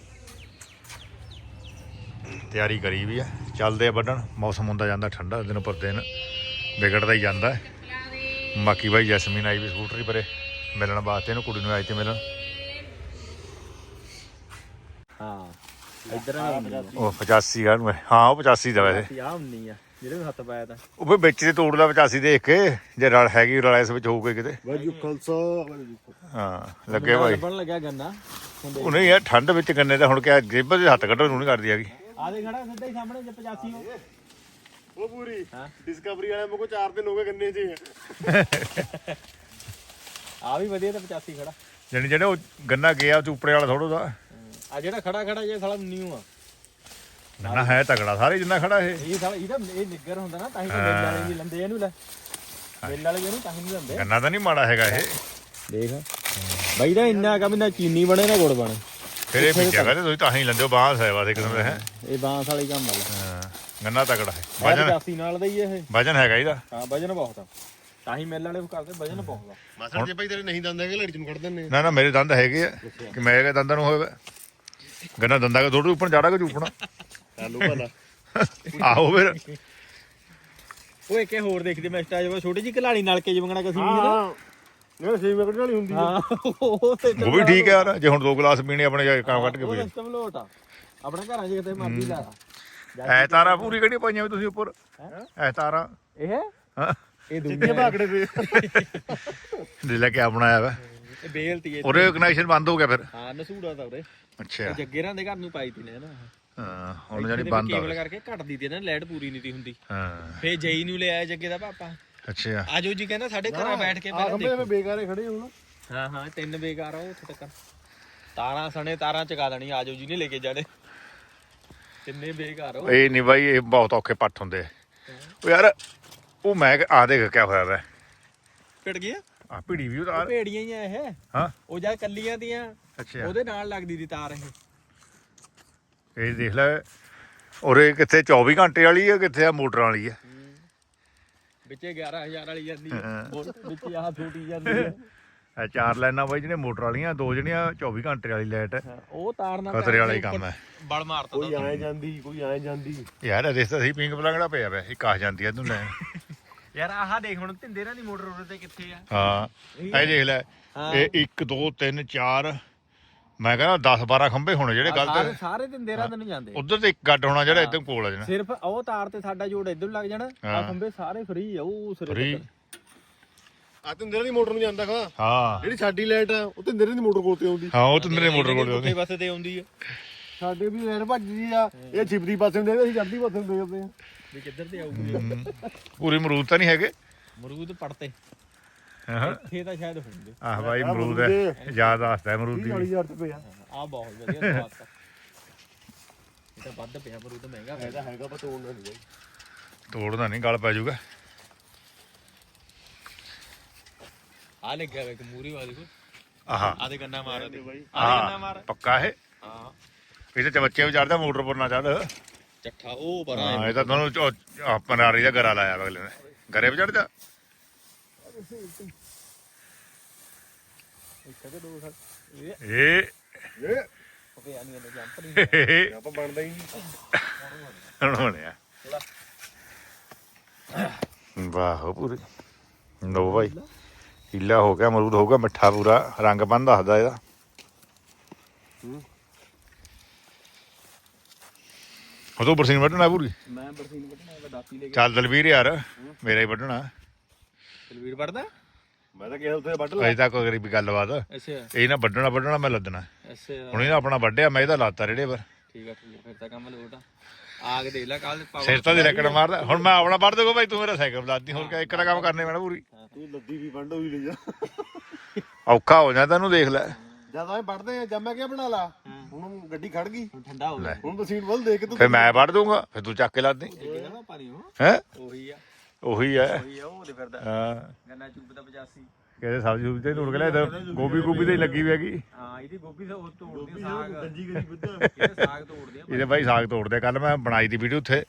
ਤਿਆਰੀ ਕਰੀ ਵੀ ਆ ਚੱਲਦੇ ਆ ਵੱਢਣ। ਮੌਸਮ ਹੁੰਦਾ ਜਾਂਦਾ ਠੰਡਾ ਦਿਨ ਪਰ ਦਿਨ ਵਿਗੜਦਾ ਹੀ ਜਾਂਦਾ ਹੈ। ਬਾਕੀ ਬਾਈ ਜੈਸਮੀਨ ਆਈ ਵੀ ਸਕੂਟਰੀ ਪਰੇ। ਮਿਲਣ ਵਾਸਤੇ ਇਹਨੂੰ ਕੁੜੀ ਨੂੰ ਆਈ ਤੇ ਮਿਲਣ। ਹਾਂ। ਇੱਧਰ ਆ ਉਹ 85 ਆ ਨੂੰ ਹਾਂ। ਉਹ 85 ਦਾ ਵੈਸੇ। ਆ ਹੁੰਨੀ ਆ। ਜਿਹੜੇ ਨੂੰ ਹੱਥ ਪਾਇਆ ਤਾਂ। ਉਹ ਵੀ ਵਿੱਚ ਤੇ ਤੋੜ ਲਾ 85 ਦੇਖ ਕੇ ਜੇ ਰਲ ਹੈਗੀ ਰਲ ਇਸ ਵਿੱਚ ਹੋਊਗੇ ਕਿਤੇ। ਵਾਹਿਗੁਰੂ ਖਾਲਸਾ ਹਾਂ ਲੱਗੇ ਭਾਈ। ਲੱਭਣ ਲੱਗਿਆ ਗੰਨਾ ਹੁੰਦੇ ਉਹ ਨਹੀਂ ਯਾਰ ਠੰਡ ਵਿੱਚ ਗੰਨੇ ਦਾ ਹੁਣ ਕਿਆ ਜੇਬਾਂ ਦੇ ਹੱਥ ਕੱਢਣ ਨੂੰ ਨਹੀਂ ਕਰਦੀ ਹੈਗੀ। ਆ ਦੇ ਖੜਾ ਸਿੱਧਾ ਹੀ ਸਾਹਮਣੇ ਜੇ 85 ਹੋ। ਉਹ ਪੂਰੀ। ਡਿਸਕਵਰੀ ਵਾਲੇ ਮੇਰੇ ਕੋ 4 ਦਿਨ ਹੋ ਗਏ ਗੰਨੇ 'ਚ। ਆ। ਵੀ ਵਧੀਆ ਤਾਂ 85 ਖੜਾ। ਜਾਣੀ ਜਿਹੜੇ ਉਹ ਗੰਨਾ ਗਿਆ ਚੂਪੜੇ ਵਾਲਾ ਥੋੜੋ ਦਾ ਆ ਜਿਹੜਾ ਖੜਾ ਖੜਾ ਜੇ ਸਾਲਾ ਨਿਊ ਆ। ਨਾ ਹੈ ਤਗੜਾ ਸਾਰੇ ਜਿੰਨਾ ਖੜਾ ਇਹ। ਇਹ ਸਾਲਾ ਇਹਦਾ ਇਹ ਨਿੱਗਰ ਹੁੰਦਾ ਨਾ ਤਾਂ ਹੀ ਤਾਂ ਮਿਲ ਵਾਲੇ ਨਹੀਂ ਲੰਦੇ ਇਹਨੂੰ ਲੈ। ਮਿਲ ਵਾਲੇ ਇਹਨੂੰ ਤਾਂ ਹੀ ਨਹੀਂ ਲੰਦੇ। ਗੰਨਾ ਤਾਂ ਨਹੀਂ ਮਾੜਾ ਹੈਗਾ ਇਹ। ਦੇਖ। ਬਾਈ ਦਾ ਇੰਨਾ ਕੰਮ ਨਾ ਚੀਨੀ ਬਣੇ ਨਾ ਗੁੜ ਬਣੇ। ਫਿਰ ਇਹ ਪਿੱਛੇ ਕਹਿੰਦੇ ਤੁਸੀਂ ਤਾਂ ਹੀ ਲੈਂਦੇ ਹੋ ਬਾਂਸ ਹੈ ਵਾਸੇ ਕਿਸਮ ਦਾ ਹੈ। ਇਹ ਬਾਂਸ ਵਾਲੀ ਕੰਮ ਆ। ਲੈ ਹਾਂ, ਗੰਨਾ ਤਗੜਾ ਹੈ। ਵਜਨ ਵਜਨ? 85 ਨਾਲ ਦਾ ਹੀ ਇਹ। ਵਜਨ ਹੈਗਾ ਇਹਦਾ। ਹਾਂ ਵਜਨ ਬਹੁਤ ਆ। ਤਾਂ ਹੀ ਮਿਲ ਵਾਲੇ ਕਰਦੇ ਵਜਨ ਬਹੁਤ ਆ। ਮਾਸੜ ਜੇ ਭਾਈ ਤੇਰੇ ਨਹੀਂ ਦੰਦ ਹੈਗੇ ਲੜੀ ਚ ਨੂੰ ਕੱਢ ਦਿੰਨੇ ਨਾ ਨਾ ਮੇਰੇ ਦੰਦ ਹੈਗੇ ਆ ਕਿ ਮੈਂ ਕਿਹਾ ਦੰਦਾਂ ਨੂੰ ਹੋਵੇ। ਗੰਨਾ ਦੰਦਾਂ ਦਾ ਥੋੜਾ ਉੱਪਰ ਜਾੜਾ ਕਿ ਚੂਪਣਾ ਆਲੂ ਭਲਾ। ਆਹੋ ਫਿਰ। ਉਹ ਇੱਕ ਇਹ ਹੋਰ ਦੇਖਦੇ ਮੈਂ ਸਟਾਜ ਛੋਟੀ ਜਿਹੀ ਕਲਾੜੀ ਨਾਲ ਕੇ ਜਮਗਣਾ ਕਸੀ ਹਾਂ ਇਹ ਸੀ ਕੱਢਣ ਵਾਲੀ ਹੁੰਦੀ ਹਾਂ ਉਹ ਤੇ ਉਹ ਵੀ ਠੀਕ ਹੈ ਯਾਰ ਜੇ ਹੁਣ ਦੋ ਗਲਾਸ ਪੀਣੇ ਆਪਣੇ ਜਾ ਕੇ ਕੰਮ ਕੱਢ ਕੇ ਉਹ ਪੀ ਸਿਸਟਮ ਲੋਟ ਆ। ਆਪਣੇ ਘਰਾਂ 'ਚ ਕਿਤੇ ਮਰਜ਼ੀ ਲਾ ਐ ਤਾਰਾ ਪੂਰੀ ਕਿਹੜੀ ਪਾਈਆਂ ਵੀ ਤੁਸੀਂ ਉੱਪਰ? ਐ ਤਾਰਾ। ਇਹ? ਹਾਂ। ਇਹ ਦੂਜੇ ਭਾਗੜੇ ਤੇ। ਦੇ ਲੈ ਕੇ ਬਣਾਇਆ ਵਾ। ਇਹ ਬੇਲਤੀ ਇਹ ਉਰੇ ਕਨੈਕਸ਼ਨ ਬੰਦ ਹੋ ਗਿਆ ਫਿਰ। ਹਾਂ ਨਸੂੜਾ ਤਾਂ ਉਰੇ। ਅੱਛਾ। ਜੱਗੇਰਾਂ ਦੇ ਘਰ ਨੂੰ ਪਾਈ ਤੀ ਨੇ ਨਾ। ਹਾਂ ਹੁਣ ਜਾਨੀ ਇਹਦੇ ਬੰਦ ਕੇਬਲ ਆ ਕਰਕੇ ਘਟਦੀ ਤੇ ਨਾ ਲਾਈਟ ਪੂਰੀ ਨਹੀਂ ਤੀ ਹੁੰਦੀ। ਹਾਂ। ਫੇ ਜਈ ਨੂੰ ਲੈ ਆਇਆ ਜੱਗੇ ਦਾ ਪਾਪਾ। ਅੱਛਾ। ਆਜੋ ਜੀ ਕਹਿੰਦਾ ਸਾਡੇ ਘਰਾਂ ਬੈਠ ਕੇ ਪਹਿਲਾਂ ਦੇਖੋ। ਵਿੱਚ ਬੇਕਾਰੇ ਖੜੇ ਹੁਣ। ਹਾਂ ਹਾਂ ਤਿੰਨ ਬੇਕਾਰ ਆ ਉਹ ਉੱਥੇ ਤੱਕ। ਤਾਰਾਂ ਸਣੇ ਤਾਰਾਂ ਚਕਾ ਦੇਣੀ ਆਜੋ ਜੀ ਨੇ ਲੈ ਕੇ ਜਾਣੇ। ਤਿੰਨੇ ਬੇਕਾਰ ਆ ਉਹ। ਇਹ ਨਹੀਂ ਬਾਈ ਇਹ ਬਹੁਤ ਔਖੇ ਪੱਟ ਹੁੰਦੇ ਆ। ਉਹ ਯਾਰ ਉਹ ਮੈਂ ਆ ਦੇਖ ਕਿਆ ਹੋਇਆ ਵੈ। ਪਿੜ ਗਿਆ ਆ? ਪੀੜੀ ਵੀ ਉਤਾਰ। ਭੇੜੀਆਂ ਹੀ ਆ ਇਹ। ਹਾਂ। ਉਹ ਜਾਂ ਕੱਲੀਆਂ ਦੀਆਂ। ਅੱਛਾ। ਉਹਦੇ ਨਾਲ ਲੱਗਦੀ ਦੀ ਤਾਰ ਇਹ। ਇਹ ਦੇਖ ਲੈ ਉਰੇ ਕਿੱਥੇ 24 ਘੰਟੇ ਵਾਲੀ ਆ ਕਿੱਥੇ ਆ ਮੋਟਰਾਂ ਵਾਲੀ ਆ? ਵਿੱਚੇ 11000 ਵਾਲੀ ਜਾਂਦੀ ਹੈ ਹਾਂ। ਉਹ ਵਿੱਚ ਆਹ ਛੋਟੀ ਜਾਂਦੀ ਹੈ ਇਹ ਚਾਰ ਲਾਈਨਾਂ ਬਾਈ ਜਿਹਨੇ ਮੋਟਰ ਵਾਲੀਆਂ ਦੋ ਜਿਹੜੀਆਂ 24 ਘੰਟੇ ਵਾਲੀ ਲਾਈਟ ਹੈ ਉਹ ਤਾਰ ਨਾਲ ਖਤਰੇ ਵਾਲਾ ਹੀ ਕੰਮ ਹੈ ਬਲ ਮਾਰਤਾ ਕੋਈ ਆਏ ਜਾਂਦੀ ਕੋਈ ਆਏ ਜਾਂਦੀ। ਯਾਰ ਇਹਦੇ ਤਾਂ ਸਹੀ ਪਿੰਗ ਪਲੰਗੜਾ ਪਿਆ ਵੈ ਇਹ ਕਾਹ ਜਾਂਦੀ ਆ ਤੂੰ ਲੈ। ਯਾਰ ਆਹ ਦੇਖ ਹੁਣ ਤਿੰਦੇ ਨਾਲ ਦੀ ਮੋਟਰ ਉਹਦੇ ਤੇ ਕਿੱਥੇ ਆ? ਹਾਂ ਇਹ ਦੇਖ ਲੈ ਹਾਂ। ਇਹ 1 2 3 4 ਮੈਂ ਕਹਿੰਦਾ 10 12 ਖੰਭੇ ਹੋਣੇ ਜਿਹੜੇ ਸਾਰੇ ਗਲਤ ਸਾਰੇ ਤਿੰਦੇ ਨਾਲ ਨਹੀਂ ਜਾਂਦੇ। ਉਧਰ ਤੇ ਇੱਕ ਗੱਡ ਹੋਣਾ ਜਿਹੜਾ ਇੱਧਰ ਕੋਲ ਆ ਜਣਾ। ਸਿਰਫ ਉਹ ਤਾਰ ਤੇ ਸਾਡਾ ਜੋੜ ਇੱਧਰ ਲੱਗ ਜਾਣਾ। ਆ ਹਾਂ। ਖੰਭੇ ਸਾਰੇ ਫ੍ਰੀ ਆ ਉਹ ਸਿਰੇ ਫਰੀ ਤੱਕ। ਆ ਤਿੰਦਰੇ ਦੀ ਮੋਟਰ ਨੂੰ ਜਾਂਦਾ ਖਾ। ਹਾਂ। ਜਿਹੜੀ ਸਾਡੀ ਲਾਈਟ ਆ ਉਹ ਤਿੰਦਰੇ ਦੀ ਮੋਟਰ ਕੋਲ ਤੇ ਆਉਂਦੀ। ਹਾਂ ਉਹ ਤੁੰਦਰੇ ਮੋਟਰ ਕੋਲ ਆਉਂਦੀ। ਪਾਸੇ ਤੇ ਆਉਂਦੀ ਆ। ਸਾਡੇ ਵੀ ਲਾਈਟ ਭੱਜਦੀ ਆ ਇਹ ਛਿਪਦੀ ਪਾਸੇ ਨੂੰ ਦੇ ਅਸੀਂ ਜਾਂਦੀ ਪਾਸੇ ਨੂੰ ਦੇਖਦੇ ਆ। ਵੀ ਕਿੱਧਰ ਤੇ ਆਊਗੀ। ਪੂਰੀ ਮਰੂਦ ਤਾਂ ਨਹੀਂ ਹੈਗੇ? ਮਰੂਦ ਪੜਤੇ ਹਾਂ। ਇੱਥੇ ਤਾਂ ਸ਼ਾਇਦ ਹੋਣਗੇ ਆਹ ਬਾਈ ਆਹ ਮਰੂਦ ਅਮਰੂਦ ਹੈ ਯਾਦ ਆਸਤਾ ਮਰੂਦ ਦੀ। 40000 ਰੁਪਏ ਆ। ਆ ਬਹੁਤ ਵਧੀਆ ਸਵਾਦ ਇਹ ਤਾਂ ਵੱਧ ਪਿਆ ਮਰੂਦ ਮਹਿੰਗਾ ਇਹਦਾ ਹੈਗਾ ਪਤਾ ਉਹਨਾਂ ਨਹੀਂ ਤੋੜਦਾ ਨਹੀਂ ਗਲ ਪੈ ਜਾਊਗਾ। ਆ ਲੱਗਿਆ ਵੇ ਇੱਕ ਮੂਰੀ ਵਾਲੀ ਕੋ ਆਹਾ। ਆ ਦੇ ਗੰਨਾ ਮਾਰ ਦੇ ਬਾਈ। ਆ ਦੇ ਗੰਨਾ ਆਹ ਮਾਰ ਪੱਕਾ ਇਹ? ਹਾਂ। ਇਹ ਤੇ ਚਵੱਚੇ ਵੀ ਚੜਦਾ ਮੋਟਰ ਪਰ ਨਾ ਚੜ ਚੱਠਾ ਉਹ ਪਰ ਹਾਂ ਇਹ ਤਾਂ ਤੁਹਾਨੂੰ ਆਪਾਂ ਨਾਰੀ ਦਾ ਗਰਾ ਲਾਇਆ ਵਾ ਅਗਲੇ ਨੇ। ਗਰੇ ਵੀ ਚੜ ਜਾ ਇਹ। ਇਹ। ਇਹ। ਪਿਆ ਨਹੀਂ ਇਹਨੇ ਜੰਪ ਨਹੀਂ ਇਹ। ਆਪਾਂ ਬਣਦਾ ਹੀ ਨਹੀਂ। ਬਣਿਆ। ਵਾਹ ਪੂਰੀ। ਲੋ ਭਾਈ ਹੀਲਾ ਹੋ ਗਿਆ ਅਮਰੂਦ ਹੋ ਗਿਆ ਮਿੱਠਾ ਪੂਰਾ। ਰੰਗ ਬੰਨ ਦੱਸਦਾ ਇਹਦਾ। ਉਹ ਤੋਂ ਬਰਸੀਨ ਵੱਢਣਾ ਪੂਰੀ। ਮੈਂ ਬਰਸੀਨ ਕੱਢਣਾ ਹੈ ਦਾਤੀ ਲੈ ਕੇ। ਚੱਲ ਦਲਵੀਰ ਯਾਰ ਮੇਰਾ ਹੀ ਵੱਢਣਾ। ਤਲਵੀਰ ਪੜਦਾ ਮੈਂ ਤਾਂ ਕਿਹਾ ਉੱਥੇ ਵੱਢ ਲਾ। ਅਜੇ ਤੱਕ ਕਰੀ ਵੀ ਗੱਲਬਾਤ। ਅੱਛਾ। ਇਹ ਨਾ ਵੱਢਣਾ ਵੱਢਣਾ ਮੈਂ ਲੱਦਣਾ। ਅੱਛਾ। ਹੁਣ ਇਹਦਾ ਆਪਣਾ ਵੱਢਿਆ ਮੈਂ ਇਹਦਾ ਲਾਤਾ ਰੇੜੇ ਪਰ। ਠੀਕ ਆ ਠੀਕ ਆ ਫਿਰ ਤਾਂ ਕੰਮ ਲੋਟ ਆ। ਆਗ ਦੇ ਲੈ ਕੱਲ ਸਿਰ ਤਾਂ ਦੀ ਰਕੜ ਮਾਰਦਾ। ਹੁਣ ਮੈਂ ਆਪਣਾ ਵੱਢ ਦੂੰਗਾ ਭਾਈ ਤੂੰ ਮੇਰਾ ਸਾਈਕਲ ਲਾਦੀ ਹੋਰ ਕਿਆ ਇੱਕ ਦਾ ਕੰਮ ਕਰਨੇ ਪੈਣਾ ਪੂਰੀ। ਤੂੰ ਲੱਦੀ ਵੀ ਵੱਢ ਹੋਈ ਲੈ ਜਾ। ਔਖਾ ਹੋ ਜਾਂਦਾ ਦੇਖ ਲੈ। ਵੱਢਦੇ ਆ ਜਦ ਮੈਂ ਕਿਹਾ ਬਣਾ ਲਾ। ਹੁਣ ਗੱਡੀ ਖੜ ਗਈ। ਠੰਡਾ ਹੋ ਗਿਆ। ਹੁਣ ਮਸ਼ੀਨ ਵੱਲ ਦੇ ਕੇ ਤੂੰ ਫਿਰ ਮੈਂ ਵੱਢ ਦੂੰਗਾ ਫਿਰ ਤੂੰ ਚੱਕ ਕੇ ਲਾ ਨਾ ਪਾਣੀ ਉਹ। ਹੈ? ਉਹੀ ਆ। ਉਹੀ ਹੈ। ਉਹੀ ਆ ਉਹ ਤੇ ਫਿਰਦਾ। ਹਾਂ। ਗੰਨਾ ਚੁੱਪ ਦਾ 85 ਕਿਹਦੇ ਸਬਜ਼ੀ ਸੁਬਜ਼ੀ ਤੇ ਟੁੱਟ ਗਿਆ ਇਧਰ ਗੋਭੀ ਗੋਭੀ ਤੇ ਹੀ ਲੱਗੀ ਵੀ ਹੈਗੀ। ਹਾਂ ਇਹਦੀ ਗੋਭੀ ਤਾਂ ਉਹ ਤੋੜਦੀ ਆ, ਸਾਗ। ਗੰਜੀ ਗੰਜੀ ਬੁੱਧਾ। ਇਹਦੇ ਸਾਗ ਤੋੜਦੇ ਆ ਇਹਦੇ ਭਾਈ ਸਾਗ ਤੋੜਦੇ ਕੱਲ ਮੈਂ ਬਣਾਈ ਦੀ ਵੀਡੀਓ ਉੱਥੇ।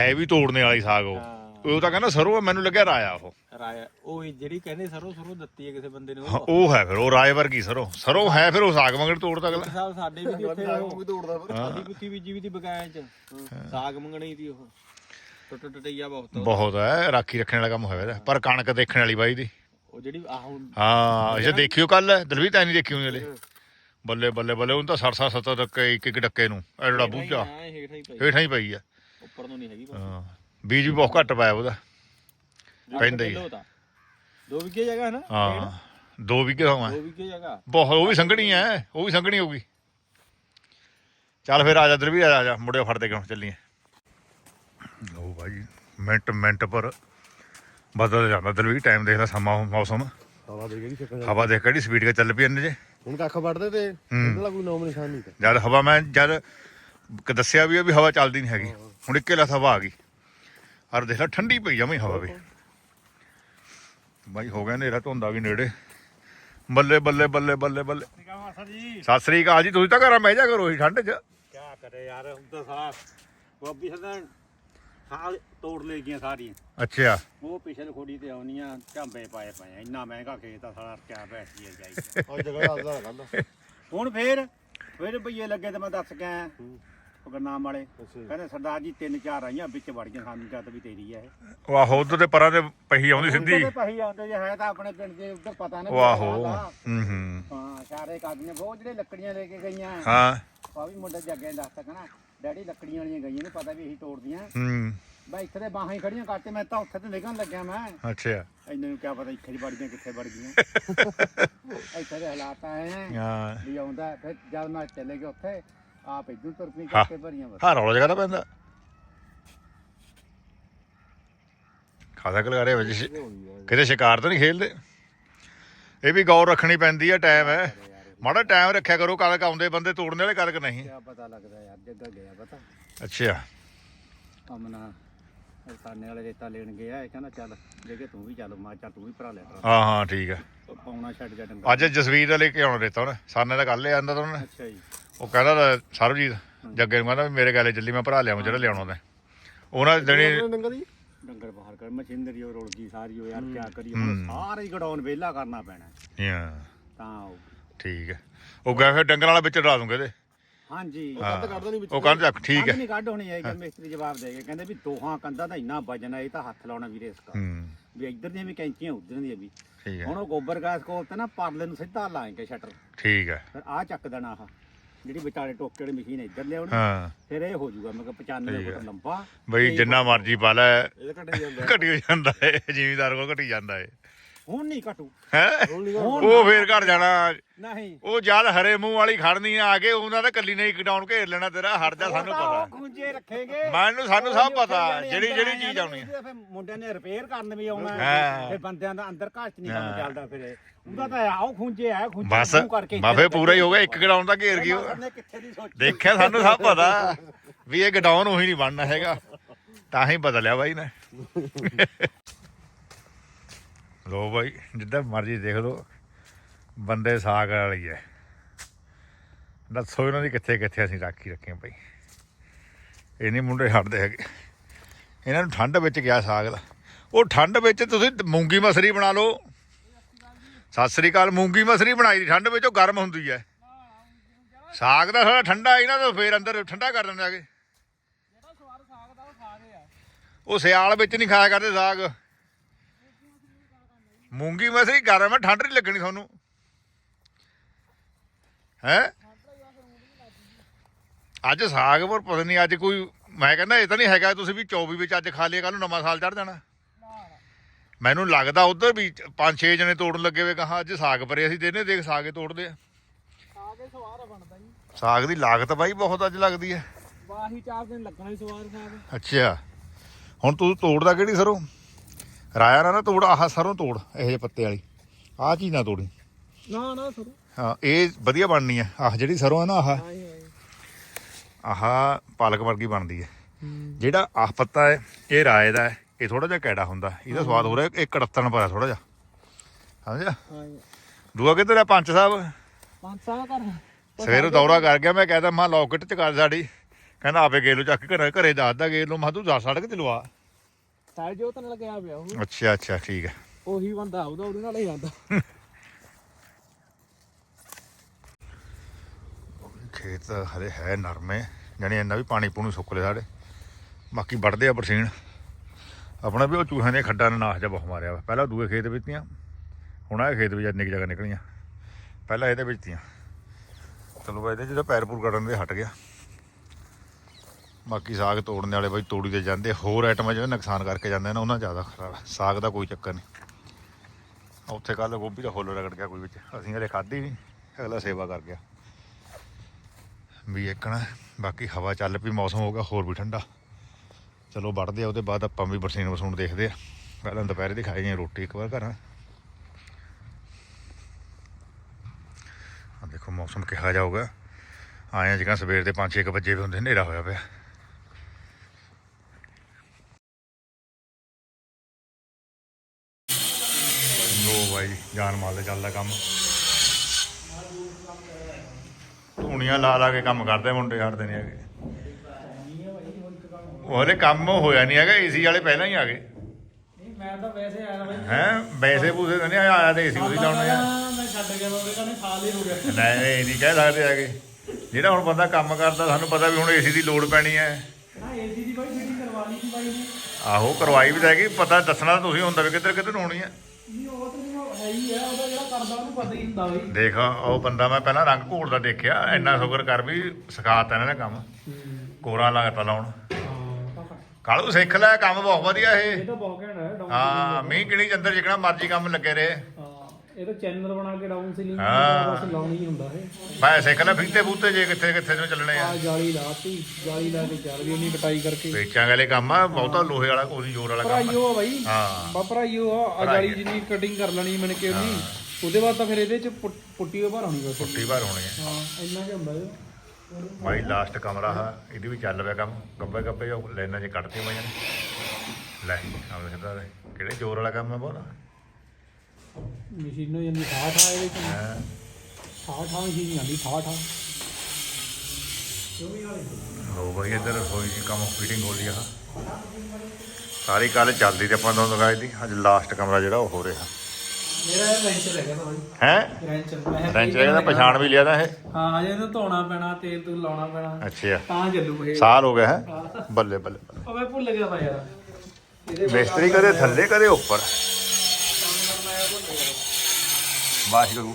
ਹੈ। ਵੀ ਤੋੜਨੇ ਵਾਲੀ ਸਾਗ ਉਹ। ਉਹ ਤਾਂ ਕਹਿੰਦਾ ਸਰੋਂ ਆ, ਮੈਨੂੰ ਲੱਗਿਆ ਰਾਇਆ ਉਹ। ਰਾਇਆ ਉਹ ਜਿਹੜੀ ਕਹਿੰਦੇ ਸਰੋਂ ਸਰੋਂ ਦਿੱਤੀ ਹੈ ਕਿਸੇ ਬੰਦੇ ਨੇ ਹਾਂ, ਉਹ ਉਹ ਹੈ ਫਿਰ ਉਹ ਰਾਏ ਵਰਗੀ ਸਰੋਂ। ਸਰੋਂ ਹੈ ਫਿਰ ਉਹ ਸਾਗ ਮੰਗਣ ਤੋੜਦਾ ਅਗਲਾ। ਸਾਹਿਬ ਸਾਡੇ ਵੀ ਤੀ ਉੱਥੇ ਉਹ ਵੀ ਤੋੜਦਾ ਫਿਰ। ਸਾਡੀ ਕੁੱਤੀ ਬੀਜੀ ਵੀ ਤੀ ਬਗਾਇਆ ਚ। ਸਾਗ ਮੰਗਣੀ ਤੀ ਉਹ। ਟੁੱਟ ਟੁੱਟਈਆ ਬਹੁਤ ਬਹੁਤ ਹੈ ਰਾਖੀ ਰੱਖਣ ਵਾਲਾ ਕੰਮ ਹੋਇਆ ਇਹਦਾ ਪਰ ਕਣਕ ਦੇਖਣ ਵਾਲੀ ਬਾਈ ਦੀ ਉਹ ਜਿਹੜੀ ਆਹ ਹੁਣ ਹਾਂ ਇਹ ਦੇਖਿਓ ਕੱਲ ਦਲਵੀਰ ਤਾਂ ਨਹੀਂ ਦੇਖੀ ਹੋਈ ਹਲੇ ਬੱਲੇ ਬੱਲੇ ਬੱਲੇ ਉਹਨੂੰ ਤਾਂ 60 70 ਤੱਕ ਇੱਕ ਇੱਕ ਡੱਕੇ ਨੂੰ ਇਹ ਬੂਝਾ ਹਾਂ, ਇਹ ਹੇਠਾਂ ਹੀ ਪਈ ਹੇਠਾਂ ਹੀ ਪਈ ਆ ਉੱਪਰ ਨੂੰ ਨਹੀਂ ਹੈਗੀ ਬਸ ਹਾਂ ਬੀਜ ਵੀ ਬਹੁਤ ਘੱਟ ਪਾਇਆ ਉਹਦਾ ਪੈਂਦਾ ਹੀ ਆ। ਕਿਲੋ ਤਾਂ ਦੋ ਵਿਗੇ ਜਗ੍ਹਾ ਹੈ ਨਾ ਹਾਂ ਦੋ ਵਿਗੇ ਹੋਵਾਂ ਦੋ ਵਿਗੇ ਜਗ੍ਹਾ ਬਹੁਤ ਉਹ ਵੀ ਸੰਘਣੀ ਐ ਉਹ ਵੀ ਸੰਘਣੀ ਹੋਊਗੀ ਚੱਲ ਫਿਰ ਆ ਜਾ ਦਲਵੀਰ ਆ ਜਾ, ਮੁੰਡੇ ਫੜਦੇ ਕਿਉਂ ਚੱਲੀਏ ਭਾਈ ਮਿੰਟ ਮਿੰਟ ਪਰ ਬਦਲ ਜਾਂਦਾ। ਦਲਵੀਰ ਟਾਈਮ ਦੇਖਦਾ ਸਮਾਂ ਮੌਸਮ। ਹਵਾ ਦੇ ਗਈ ਚੱਕਰ ਹਵਾ ਦੇਖ ਕਿਹੜੀ ਸਪੀਡ 'ਤੇ ਚੱਲ ਪਈ ਇਹਨੇ ਜੇ। ਹੁਣ ਕੱਖ ਵੱਢਦੇ ਤੇ ਇਹਦਾ ਕੋਈ ਨਾਮ ਨਿਸ਼ਾਨ ਨਹੀਂ ਤਾਂ। ਜਦ ਹਵਾ ਮੈਂ ਜਦ ਕ- ਦੱਸਿਆ ਵੀ ਆ ਵੀ ਹਵਾ ਚੱਲਦੀ ਨਹੀਂ ਹੈਗੀ। ਹੁਣ ਇੱਕੇ ਲੱਖ ਹਵਾ ਆ ਗਈ। ਔਰ ਦੇਖ ਲੈ ਠੰਡੀ ਪਈ ਜਮੀ ਹਵਾ ਵੀ। ਬਾਈ ਹੋ ਗਿਆ ਨੇਰਾ ਧੁੰਦਾ ਵੀ ਨੇੜੇ। ਬੱਲੇ ਬੱਲੇ ਬੱਲੇ ਬੱਲੇ ਬੱਲੇ। ਸਤਿ ਸ੍ਰੀ ਅਕਾਲ ਜੀ। ਤੁਸੀਂ ਤਾਂ ਘਰਾਂ ਬਹਿ ਜਾ ਕਰੋ ਹੀ ਠੰਡ 'ਚ। ਕਿਆ ਕਰੇ ਯਾਰ ਹੁਣ ਤਾਂ ਸਾਲਾ ਗੋਭੀ ਸਦਨ ਸਾਲ ਤੋੜ ਲੈ ਗਈਆਂ ਸਾਰੀਆਂ। ਅੱਛਾ। ਉਹ ਪਿਛਲੇ ਖੋੜੀ ਤੇ ਆਉਣੀਆਂ ਝਾਂਬੇ ਪਾਏ ਪਏ ਆ। ਇੰਨਾ ਮਹਿੰਗਾ ਖੇਤ ਆ ਸਾਲਾ ਕਿਆ ਬੈਠੀ ਹੈ ਜਾਈ। ਉਹ ਜਗ੍ਹਾ ਦੱਸਦਾ ਕਹਿੰਦਾ ਹੁਣ ਫੇਰ ਫੇਰ ਬਈਏ ਲੱਗੇ ਤੇ ਮੈਂ ਦੱਸ ਕੇ ਆਇਆ ਉਹ ਗੁਰਨਾਮ ਵਾਲੇ। ਕਹਿੰਦੇ ਸਰਦਾਰ ਜੀ ਤਿੰਨ ਚਾਰ ਆਈਆਂ ਵਿੱਚ ਵੜ ਗਈਆਂ ਸਾਨੂੰ ਜਦ ਵੀ ਤੇਰੀ ਹੈ ਉਹ ਆਹੋ ਉਧਰ ਤੇ ਪਰਾਂ ਤੇ ਪਹੀ ਆਉਂਦੀ ਸਿੱਧੀ। ਤੇ ਪਹੀ ਆਉਂਦੇ ਜੇ ਹੈ ਤਾਂ ਆਪਣੇ ਪਿੰਡ ਦੇ ਉੱਧਰ ਪਤਾ ਨਾ ਉਹ ਆਹੋ ਹੂੰ। ਹੂੰ ਹਾਂ। ਸਾਰੇ ਕਾਦੀਆਂ ਬਹੁਤ ਜਿਹੜੇ ਲੱਕੜੀਆਂ ਲੈ ਕੇ ਗਈਆਂ। ਹਾਂ। ਆ ਵੀ ਮੁੰਡੇ ਜੱਗੇ ਦੱਸਤਾ ਕਹਿੰਦਾ ਡੈਡੀ ਲੱਕੜੀਆਂ ਵਾਲੀਆਂ ਗਈਆਂ ਨੇ ਪਤਾ ਵੀ ਇਹੀ ਤੋੜਦੀਆਂ। ਹੂੰ। ਬਈ ਇੱਥੇ ਤੇ ਬਾਹਾਂ ਹੀ ਖੜੀਆਂ ਕਰਤੇ ਮੈਂ ਤਾਂ ਉੱਥੇ ਤੇ ਨਿਕਲਣ ਲੱਗਿਆ ਮੈਂ। ਅੱਛਾ। ਇਹਨਾਂ ਨੂੰ ਕਿਆ ਪਤਾ ਇੱਥੇ ਹੀ ਵੜ ਗਈਆਂ ਕਿੱਥੇ ਵੜ ਗਈਆਂ। ਇੱਥੇ ਦੇ ਹਾਲਾਤ ਆਏ ਆ ਹਾਂ। ਵੀ ਆਉਂਦਾ ਫਿਰ ਜਦ ਮੈਂ ਚਲੇ ਗਿਆ ਉੱਥੇ ਆਪ ਇਦੋਂ ਤੁਰ ਪਈ ਹਾਂ। ਚੱਕੇ ਭਰੀਆਂ ਬਸ। ਹਾਂ ਰੌਲਾ ਜਗ੍ਹਾ ਤਾਂ ਪੈਂਦਾ। ਖਾਸਾ ਕਲਗਾਰੇ ਵਿੱਚ ਸ਼ਿ- ਕਿਤੇ ਸ਼ਿਕਾਰ ਤਾਂ ਨਹੀਂ ਖੇਲਦੇ? ਇਹ ਵੀ ਗੌਰ ਰੱਖਣੀ ਪੈਂਦੀ ਹੈ ਟਾਈਮ ਹੈ। ਮਾੜਾ ਟਾਈਮ ਰੱਖਿਆ ਕਰੋ ਕਦ ਆਉਂਦੇ ਬੰਦੇ ਤੋੜਨ ਵਾਲੇ ਕਦ ਨਹੀਂ। ਕਿਆ ਪਤਾ ਲੱਗਦਾ ਯਾਰ ਜੱਗਾ ਗਿਆ ਪਤਾ। ਅੱਛਾ। ਅਮਨਾ ਸਾਨੇ ਵਾਲੇ ਰੇਤਾ ਲੈਣ ਗਿਆ ਇਹ ਕਹਿੰਦਾ ਚੱਲ ਜੇ ਕਿ ਤੂੰ ਵੀ ਚੱਲ ਮੈਂ ਚੱਲ ਤੂੰ ਵੀ ਭਰਾ ਲੈ ਟਰੱਕ। ਹਾਂ ਹਾਂ ਠੀਕ ਹੈ ਉਹ ਪਾਉਣਾ ਛੱਡ ਜਾ ਡੰਗਾ ਅੱਜ ਜਸਵੀਰ ਦਾ ਲੈ ਕੇ ਆਉਣਾ ਦਿੱਤਾ ਉਹਨੇ ਸਾਨੇ ਦਾ ਕੱਲ ਲਿਆ ਆਂਦਾ ਤਾਂ ਉਹਨੇ। ਅੱਛਾ ਜੀ। ਉਹ ਕਹਿੰਦਾ ਤਾਂ ਸਰਬਜੀਤ ਜੱਗੇ ਨੂੰ ਕਹਿੰਦਾ ਵੀ ਮੇਰੇ ਗਾਲੇ ਚੱਲੀ ਮੈਂ ਭਰਾ ਲਿਆਵਾਂ ਜਿਹੜਾ ਲਿਆਉਣਾ ਤਾਂ ਉਹਨਾਂ ਦੇਣੀ ਡੰਗਰ ਦੀ? ਡੰਗਰ ਬਾਹਰ ਕਰ ਮਸ਼ੀਨਰੀ ਉਹ ਰੁੜ ਗਈ ਸਾਰੀ ਉਹ ਯਾਰ ਕਿਆ ਕਰੀਏ ਹੁਣ ਸਾਰਾ ਹੀ ਗਡਾਊਨ ਵਿਹਲਾ ਕਰਨਾ ਪੈਣਾ। ਹਾਂ। ਤਾਂ ਉਹ- ਠੀਕ ਹੈ। ਉਹ ਗਏ ਫਿਰ ਡੰਗਰਾਂ ਵਾਲਾ ਵਿੱਚ ਢਾ ਦੂੰਗੇ ਇਹਦੇ। ਹਾਂਜੀ। ਹਾਂ। ਕੱਢਦਾ ਨਹੀਂ ਵਿੱਚ ਉਹ ਕਹਿੰਦਾ ਠੀਕ ਕੰਧ ਹੈ। ਨਹੀਂ ਕੱਢ ਹੋਣੀ ਹੈਗੀ ਮਿਸਤਰੀ ਜਵਾਬ ਦੇ ਗਏ। ਕਹਿੰਦੇ ਵੀ ਦੋਹਾਂ ਕੰਧਾਂ ਦਾ ਇੰਨਾ ਵਜਨ ਹੈ ਇਹ ਤਾਂ ਹੱਥ ਲਾਉਣਾ ਵੀਰੇ ਇਸਕਾ ਹੂੰ। ਵੀ ਇੱਧਰ ਦੀਆਂ ਵੀ ਕੈਂਚੀਆਂ ਉੱਧਰ ਦੀਆਂ ਵੀ। ਠੀਕ ਹੈ। ਹੁਣ ਉਹ ਗੋਬਰ ਗੈਸ ਕੋਲ ਤੇ ਨਾ ਪਰਲੇ ਨੂੰ ਸਿੱਧਾ ਲਾਏਂਗੇ ਸ਼ਟਰ। ਠੀਕ ਹੈ। ਫਿਰ ਆਹ ਚੱਕ ਦੇਣਾ ਆਹ। ਜਿਹੜੀ ਵਿਚਾਲੇ ਟੋਕੇ ਵਾਲੀ ਮਸ਼ੀਨ ਇੱਧਰ ਲਿਆਉਣੀ ਹਾਂ। ਫਿਰ ਇਹ ਹੋ ਜਾਊਗਾ ਮੈਂ ਕਿਹਾ 95 ਠੀਕ ਹੈ। ਫੁੱਟ ਲੰਬਾ। ਬਈ ਜਿੰਨਾ ਮਰਜ਼ੀ ਪਾ ਲੈ। ਇਹ ਘਟੇ ਜਾਂਦਾ। ਘਟੀ ਹੋ ਜਾਂਦਾ ਹੈ ਜ਼ਿਮੀਦਾਰ ਕੋ ਘਟੀ ਜਾਂਦਾ ਹੈ ਹੁਣ ਨਹੀਂ ਘਟੂ। ਹੈ? ਉਹ ਫੇਰ ਘਟ ਜਾਣਾ। ਨਹੀਂ। ਉਹ ਜਦ ਹਰੇ ਮੂੰਹ ਵਾਲੀ ਖੜਨੀ ਆ ਕੇ ਉਹਨਾਂ ਦਾ ਕੱਲੀ ਨੇ ਡਾਊਨ ਘੇਰ ਲੈਣਾ ਤੇਰਾ ਹਟ ਜਾ ਸਾਨੂੰ ਪਤਾ। ਉਹ ਖੁੰਝੇ ਰੱਖੇਗੇ। ਮੈਨੂੰ ਸਾਨੂੰ ਸਭ ਪਤਾ ਜਿਹੜੀ ਜਿਹੜੀ ਚੀਜ਼ ਆਉਣੀ ਹੈ ਫਿਰ ਮੁੰਡਿਆਂ ਨੇ ਰਿਪੇਅਰ ਕਰਨ ਵੀ ਆਉਣਾ ਫਿਰ ਬੰਦਿਆਂ ਦਾ ਅੰਦਰ ਘਾਟ ਨਹੀਂ ਕੰਮ। ਚੱਲਦਾ ਫਿਰ। ਉਹਦਾ ਤਾਂ ਆਓ ਖੁੰਝੇ ਆ ਖੁੰਝੇ ਬਸ। ਮੂੰਹ ਕਰਕੇ। ਮਾਫੇ ਪੂਰਾ ਹੀ ਹੋ ਗਿਆ ਇੱਕ ਗਰਾਊਂਡ ਦਾ ਘੇਰ ਗਿਆ ਦੇਖਿਆ ਸਾਨੂੰ ਸਭ ਪਤਾ ਵੀ ਇਹ ਗਡਾਊਨ ਉਹੀ ਨਹੀਂ ਬਣਨਾ ਹੈਗਾ। ਤਾਂ ਹੀ ਬਦਲਿਆ ਬਾਈ ਨੇ। ਲੋ ਬਾਈ ਜਿੱਦਾਂ ਮਰਜ਼ੀ ਦੇਖ ਲਓ ਬੰਦੇ ਸਾਗ ਵਾਲੀ ਹੈ ਦੱਸੋ ਇਹਨਾਂ ਦੀ ਕਿੱਥੇ ਕਿੱਥੇ ਅਸੀਂ ਰਾਖੀ ਰੱਖੇ ਭਾਈ ਇਹ ਨਹੀਂ ਮੁੰਡੇ ਹਟਦੇ ਹੈਗੇ। ਇਹਨਾਂ ਨੂੰ ਠੰਡ ਵਿੱਚ ਗਿਆ ਸਾਗ ਦਾ? ਉਹ ਠੰਡ ਵਿੱਚ ਤੁਸੀਂ ਮੂੰਗੀ ਮਸਰੀ ਬਣਾ ਲਓ। ਸਤਿ ਸ੍ਰੀ ਅਕਾਲ ਮੂੰਗੀ ਮਸਰੀ ਬਣਾਈ ਦੀ ਠੰਡ ਵਿੱਚ ਉਹ ਗਰਮ ਹੁੰਦੀ ਹੈ ਸਾਗ ਦਾ ਥੋੜਾ ਠੰਡਾ ਇਹਨਾਂ ਦਾ ਫੇਰ ਅੰਦਰ ਠੰਡਾ ਕਰ ਦਿੰਦੇ ਆਗੇ ਉਹ ਸਿਆਲ ਵਿੱਚ ਨਹੀਂ ਖਾਇਆ ਕਰਦੇ ਸਾਗ। ਮੂੰਗੀ ਮਸਰੀ ਗਰਮ ਹੈ ਠੰਡ ਨਹੀਂ ਲੱਗਣੀ ਤੁਹਾਨੂੰ। ਹੈ? ਅੱਜ ਸਾਗ ਪਰ ਪਤਾ ਨਹੀਂ ਅੱਜ ਕੋਈ ਮੈਂ ਕਹਿੰਦਾ ਇਹ ਤਾਂ ਨਹੀਂ ਹੈਗਾ ਤੁਸੀਂ ਵੀ 24 ਵਿੱਚ ਅੱਜ ਖਾ ਲਿਆ ਕੱਲ ਨੂੰ ਨਵਾਂ ਸਾਲ ਚੜ ਜਾਣਾ। ਮੈਨੂੰ ਲੱਗਦਾ ਉਧਰ ਵੀ 5-6 ਜਣੇ ਤੋੜਨ ਲੱਗੇ ਵੇ ਕਹਾ ਅੱਜ ਸਾਗ ਪਰੇ ਅਸੀਂ ਦੇਨੇ ਦੇਖ ਸਾਗੇ ਤੋੜਦੇ ਆ। ਸਾਗ ਦੀ ਲਾਗਤ ਬਾਈ ਬਹੁਤ ਅੱਜ ਲੱਗਦੀ ਹੈ। ਵਾਹੀ ਚਾਰ ਦਿਨ ਲੱਗਣਾ ਹੀ ਸਵਾਰ ਸਾਹਿਬ ਅੱਛਾ। ਹੁਣ ਤੂੰ ਤੋੜਦਾ ਕਿਹੜੀ ਸਰੋਂ? ਰਾਇਆ ਨਾ ਨਾ ਤੋੜ ਆਹ ਸਰੋਂ ਤੋੜ ਇਹ ਜਿਹੇ ਪੱਤੇ ਵਾਲੀ। ਆਹ ਚੀਜ਼ ਨਾ ਤੋੜੀ। ਨਾ ਨਾ ਸਰ। ਹਾਂ ਇਹ ਵਧੀਆ ਬਣਨੀ ਹੈ ਆਹ ਜਿਹੜੀ ਸਰੋਂ ਹੈ ਨਾ ਆਹ। ਆਹ ਪਾਲਕ ਵਰਗੀ ਬਣਦੀ ਹੈ। ਜਿਹੜਾ ਆਹ ਪੱਤਾ ਹੈ ਇਹ ਰਾਏ ਦਾ ਹੈ ਇਹ ਥੋੜਾ ਜਿਹਾ ਕੈੜਾ ਹੁੰਦਾ। ਇਹਦਾ ਸਵਾਦ ਹੋ। ਰਿਹਾ ਇਹ ਕੜੱਤਣ ਪਰ ਥੋੜਾ ਜਿਹਾ। ਸਮਝਿਆ? ਹਾਂ ਦੂਆ ਕਿੱਧਰ ਹੈ ਪੰਚ ਸਾਹਿਬ? ਪੰਜ ਸਾਲ ਕਰ ਸਵੇਰ ਦੌਰਾ ਕਰ ਗਿਆ ਮੈਂ ਕਹਿੰਦਾ ਮਾਂ ਲੋਕਟ ਚ ਕਰ ਸਾਡੀ। ਕਹਿੰਦਾ ਆਪੇ ਗੇਲੋ ਚੱਕ ਕੇ ਘਰੇ ਘਰੇ ਦੱਸਦਾ ਗੇਲੋ ਮੈਂ ਤੂੰ ਦੱਸ ਸੜਕ ਤੇ ਲਵਾ ਸਾਈਡ ਜੋ ਤਨ ਲੱਗਿਆ ਪਿਆ ਉਹ। ਅੱਛਾ ਅੱਛਾ ਠੀਕ ਹੈ। ਉਹੀ ਬੰਦਾ ਉਹਦਾ ਉਹਦੇ ਨਾਲ ਹੀ ਆਂਦਾ ਖੇਤ ਹਰੇ ਹੈ ਨਰਮੇ ਜਾਣੀ ਇੰਨਾ ਵੀ ਪਾਣੀ ਪੂਣੀ ਸੁੱਕ ਲਿਆ ਸਾਡੇ ਬਾਕੀ ਵੱਢਦੇ ਆ ਬਰਸੀਨ ਆਪਣਾ ਵੀ ਉਹ ਚੂਹਿਆਂ ਦੇ ਖੱਡਾਂ ਨੇ ਨਾਸ਼ ਜਿਹਾ ਬਹੁਤ ਮਾਰਿਆ ਵਾ। ਪਹਿਲਾਂ ਦੂਏ ਖੇਤ ਵਿੱਚ ਤੀਆਂ ਹੁਣ ਆਹ ਖੇਤ ਵਿੱਚ ਇੰਨੀ ਕੁ ਜਗ੍ਹਾ ਨਿਕਲੀਆਂ। ਪਹਿਲਾਂ ਇਹਦੇ ਵਿੱਚ ਤੀਆਂ ਚਲੋ ਬਾਈ ਇਹਦੇ ਜਿਹੜਾ ਪੈਰ ਪੂਰ ਕੱਢਣ ਦੇ ਹਟ ਗਿਆ। ਬਾਕੀ ਸਾਗ ਤੋੜਨ ਵਾਲੇ ਬਾਈ ਤੋੜੀ ਤੇ ਜਾਂਦੇ ਹੋਰ ਆਈਟਮਾਂ ਜਿਹੜੇ ਨੁਕਸਾਨ ਕਰਕੇ ਜਾਂਦੇ ਨੇ, ਉਹਨਾਂ ਜ਼ਿਆਦਾ ਖਰਾਬ ਸਾਗ ਦਾ ਕੋਈ ਚੱਕਰ ਨਹੀਂ। ਉੱਥੇ ਕੱਲ ਗੋਭੀ ਦਾ ਫੁੱਲ ਰਗੜ ਗਿਆ ਕੋਈ ਵਿੱਚ। ਅਸੀਂ ਹਲੇ ਖਾਧੀ ਨਹੀਂ। ਅਗਲਾ ਸੇਵਾ ਕਰ ਗਿਆ। ਵੀ ਇੱਕਣਾ ਬਾਕੀ ਹਵਾ ਚੱਲ ਪਈ, ਮੌਸਮ ਹੋ ਗਿਆ ਹੋਰ ਵੀ ਠੰਡਾ। ਚਲੋ ਵੜਦੇ ਆ, ਉਹਦੇ ਬਾਅਦ ਆਪਾਂ ਵੀ ਬਰਸੀਨ ਵਸੂਣ ਦੇਖਦੇ ਆ। ਪਹਿਲਾਂ ਦੁਪਹਿਰੇ ਦੀ ਖਾਈ ਜਾਏ ਰੋਟੀ ਇੱਕ ਵਾਰ ਘਰਾਂ। ਆ ਦੇਖੋ ਮੌਸਮ ਕਿਹਾ ਜਾਊਗਾ। ਆਇਆ ਆ ਸਵੇਰ ਦੇ 5-6 ਵਜੇ ਵੀ ਹੁੰਦੇ, ਹਨੇਰਾ ਹੋਇਆ ਪਿਆ ਲੋ ਬਾਈ ਜਾਨ ਮਾਲ ਦਾ ਚੱਲਦਾ ਕੰਮ। ਧੂਣੀਆਂ ਲਾ ਲਾ ਕੇ ਕੰਮ ਕਰਦੇ ਮੁੰਡੇ ਹਟਦੇ ਨਹੀਂ ਹੈਗੇ। ਉਹਦੇ ਕੰਮ ਹੋਇਆ ਨਹੀਂ ਹੈਗਾ ਏਸੀ ਵਾਲੇ ਪਹਿਲਾਂ ਹੀ ਆ ਗਏ। ਮੈਂ ਤਾਂ ਵੈਸੇ ਆਇਆ ਬਈ। ਹੈ ਵੈਸੇ ਪੂਸੇ ਤਾਂ ਨਹੀਂ ਆਇਆ ਤੇ ਏਸੀ ਉਹਦੀ ਲਾਉਣੇ ਆ। ਮੈਂ ਛੱਡ ਗਿਆ ਉਹਦੇ ਕਹਿੰਦੇ ਸਾਲ ਹੀ ਹੋ ਗਿਆ। ਨਹੀਂ ਇਹ ਨਹੀਂ ਕਹਿ ਸਕਦੇ ਹੈਗੇ। ਜਿਹੜਾ ਹੁਣ ਬੰਦਾ ਕੰਮ ਕਰਦਾ ਸਾਨੂੰ ਪਤਾ ਵੀ ਹੁਣ ਏਸੀ ਦੀ ਲੋੜ ਪੈਣੀ ਹੈ। ਨਾ ਏਸੀ ਦੀ ਬਾਈ ਫਿਟਿੰਗ ਕਰਵਾ ਲਈ ਸੀ ਬਾਈ ਨੇ। ਆਹੋ ਕਰਵਾਈ ਵੀ ਤਾਂ ਹੈਗੀ ਪਤਾ ਦੱਸਣਾ ਤੁਸੀਂ ਹੁੰਦਾ ਵੀ ਕਿੱਧਰ ਕਿੱਧਰ ਨੂੰ ਹੋਣੀ ਹੈ। ਨਹੀਂ ਉਹ ਤਾਂ ਨਹੀਂ ਉਹ ਹੈ ਹੀ ਆ ਉਹਦਾ ਜਿਹੜਾ ਕਰਦਾ ਉਹਨੂੰ ਪਤਾ ਹੀ ਹੁੰਦਾ ਬਈ। ਦੇਖ ਉਹ ਬੰਦਾ ਮੈਂ ਪਹਿਲਾਂ ਰੰਗ ਘੋਲਦਾ ਦੇਖਿਆ ਇੰਨਾ ਸ਼ੁਕਰ ਕਰ ਵੀ ਸਿਖਾਤਾ ਇਹਨਾਂ ਨੇ ਕੰਮ। ਕੋਰਾ ਲੱਗਦਾ ਲਾਉਣ। ਕਾਲੂ ਸਿੱਖ ਲੈ ਕੰਮ ਬਹੁਤ ਵਧੀਆ ਇਹ। ਇਹ ਤਾਂ ਬਹੁਤ ਘੈਂਟ ਹੈ ਡਾਊਨ ਹਾਂ ਮੀਂਹ ਕਿਣੀ ਚ ਅੰਦਰ ਜਿਕਣਾ ਮਰਜ਼ੀ ਕੰਮ ਲੱਗੇ ਰਹੇ। ਇਹ ਤਾਂ ਚੈਨਲ ਬਣਾ ਕੇ ਡਾਊਨ ਸੀਲਿੰਗ ਹਾਂ। ਬਸ ਲਾਉਣੀ ਹੀ ਹੁੰਦਾ ਹੈ ਮੈਂ ਸਿੱਖ ਲੈ ਫਿੱਤੇ ਬੂਤੇ ਜੇ ਕਿੱਥੇ ਕਿੱਥੇ ਨੂੰ ਚੱਲਣੇ ਆ। ਆ ਜਾਲੀ ਲਾਤੀ ਜਾਲੀ ਲਾ ਕੇ ਚੱਲ ਵੀ ਉਹਨੀ ਕਟਾਈ ਕਰਕੇ। ਵੇਚਾਂ ਵਾਲੇ ਕੰਮ ਆ ਬਹੁਤਾ ਲੋਹੇ ਵਾਲਾ ਕੋਈ ਜ਼ੋਰ ਵਾਲਾ ਕੰਮ ਆ। ਭਰਾਈਓ ਆ ਬਾਈ। ਹਾਂ। ਭਰਾਈਓ ਆ ਆ ਜਾਲੀ ਜਿੰਨੀ ਕਟਿੰਗ ਕਰ ਲੈਣੀ ਮਨ ਕੇ ਉਹਦੀ ਉਹਦੇ ਬਾਅਦ ਤਾਂ ਫਿਰ ਇਹਦੇ ਚ ਪੁੱਟ- ਪੁੱਟੀ ਉਹ ਭਰ ਹੋਣੀ ਬਸ। ਪੁੱਟੀ ਭਰ ਹੋਣੀ ਆ। ਹਾਂ ਇੰਨਾ ਕੁ ਹੁੰਦਾ ਇਹ ਬਾਈ ਲਾਸਟ ਕਮਰਾ ਆ ਇਹਦੀ ਵੀ ਚੱਲ ਪਿਆ ਕੰਮ। ਗੱਬੇ ਗੱਬੇ ਜੋ ਲੈਣਾ ਜੇ ਕੱਢਦੇ ਮੈਂ ਲੈ ਆਹ ਦੇਖਦਾ ਰੇ ਕਿਹੜੇ ਜ਼ੋਰ ਵਾਲਾ ਕੰਮ ਆ ਬੋਲ ਮਸ਼ੀਨੋਂ ਜਾਂਦੀ ਠਾ ਠਾ ਇਹਦੇ ਚ। ਹਾਂ। ਠਾ ਠਾ ਮਸ਼ੀਨ ਜਾਂਦੀ ਠਾ ਠਾ ਲੋ ਬਾਈ ਇੱਧਰ ਰਸੋਈ ਦੀ ਕੰਮ ਫਿਟਿੰਗ ਹੋ ਲਈ ਆ। ਸਾਰੀ ਕੱਲ ਚੱਲਦੀ ਤੇ ਆਪਾਂ ਨੂੰ ਲਗਾਈ ਦੀ ਅੱਜ ਲਾਸਟ ਕਮਰਾ ਜਿਹੜਾ ਉਹ ਹੋ ਰਿਹਾ। ਮੇਰਾ ਇਹ ਰੈਂਚਰ ਹੈਗਾ ਤਾਂ ਹੈ? ਰੈਂਚਰ ਮੈਂ ਰੈਂਚ ਇਹਦਾ ਪਛਾਣ ਵੀ ਲਿਆ ਤਾਂ ਇਹ। ਹਾਂ ਅਜੇ ਇਹਨੂੰ ਧੋਣਾ ਪੈਣਾ ਤੇਲ ਤੂਲ ਲਾਉਣਾ ਪੈਣਾ। ਅੱਛਾ। ਤਾਂ ਚੱਲੂ ਇਹ। ਸਾਲ ਹੋ ਗਿਆ ਹੈ? ਬੱਲੇ ਬੱਲੇ। ਮੈਂ ਭੁੱਲ ਗਿਆ ਵਾ ਯਾਰ। ਇਹਦੇ ਮਿਸਤਰੀ ਕਦੇ ਥੱਲੇ ਕਦੇ ਉੱਪਰ। ਵਾਹਿਗੁਰੂ।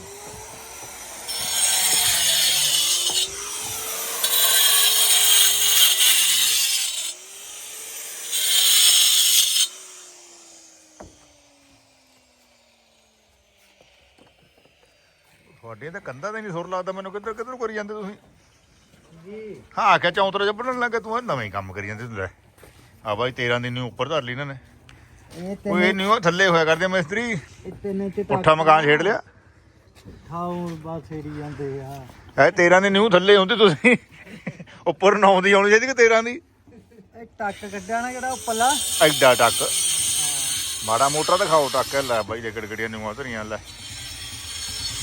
ਤੁਹਾਡੇ ਤਾਂ ਕੰਧਾਂ ਤੇ ਨਹੀਂ ਸੁਰ ਲੱਗਦਾ ਮੈਨੂੰ ਕਿੱਧਰ ਕਿੱਧਰ ਕਰੀ ਜਾਂਦੇ ਤੁਸੀਂ? ਜੀ। ਹਾਂ ਆਖਿਆ ਚੌਂਤਰੇ ਬਣਨ ਲੱਗੇ ਤੂੰ ਇਹ ਨਵੇਂ ਹੀ ਕੰਮ ਕਰੀ ਜਾਂਦੇ ਤੂੰ ਲੈ ਆ ਬਾਈ 13 ਦਿਨ ਨੂੰ ਉੱਪਰ ਧਰ ਲਈ ਇਹਨਾਂ ਨੇ। ਇਹ ਉਹ ਇਹ ਨਹੀਂ ਉਹ ਥੱਲੇ ਹੋਇਆ ਕਰਦੇ ਮਿਸਤਰੀ। ਤੇ ਤਿੰਨ ਚ ਪੁੱਠਾ ਮਕਾਨ ਛੇੜ ਲਿਆ। ਬਸ ਜਾਂਦੇ ਆ। ਇਹ 13 ਦੀ ਨਿਊ ਥੱਲੇ ਹੁੰਦੀ ਤੁਸੀਂ। ਉੱਪਰ 9 ਦੀ ਆਉਣੀ ਚਾਹੀਦੀ ਕਿ 13 ਦੀ? ਇਹ ਟੱਕ ਕੱਢਿਆ ਨਾ ਜਿਹੜਾ ਉੱਪਰਲਾ। ਐਡਾ ਟੱਕ। ਮਾੜਾ ਮੋਟਾ ਦਿਖਾਓ ਟੱਕ। ਲੈ ਬਾਈ ਦੇ ਗੜਗੜੀਆਂ ਨਿਊਆਂ ਧਰੀਆਂ ਲੈ।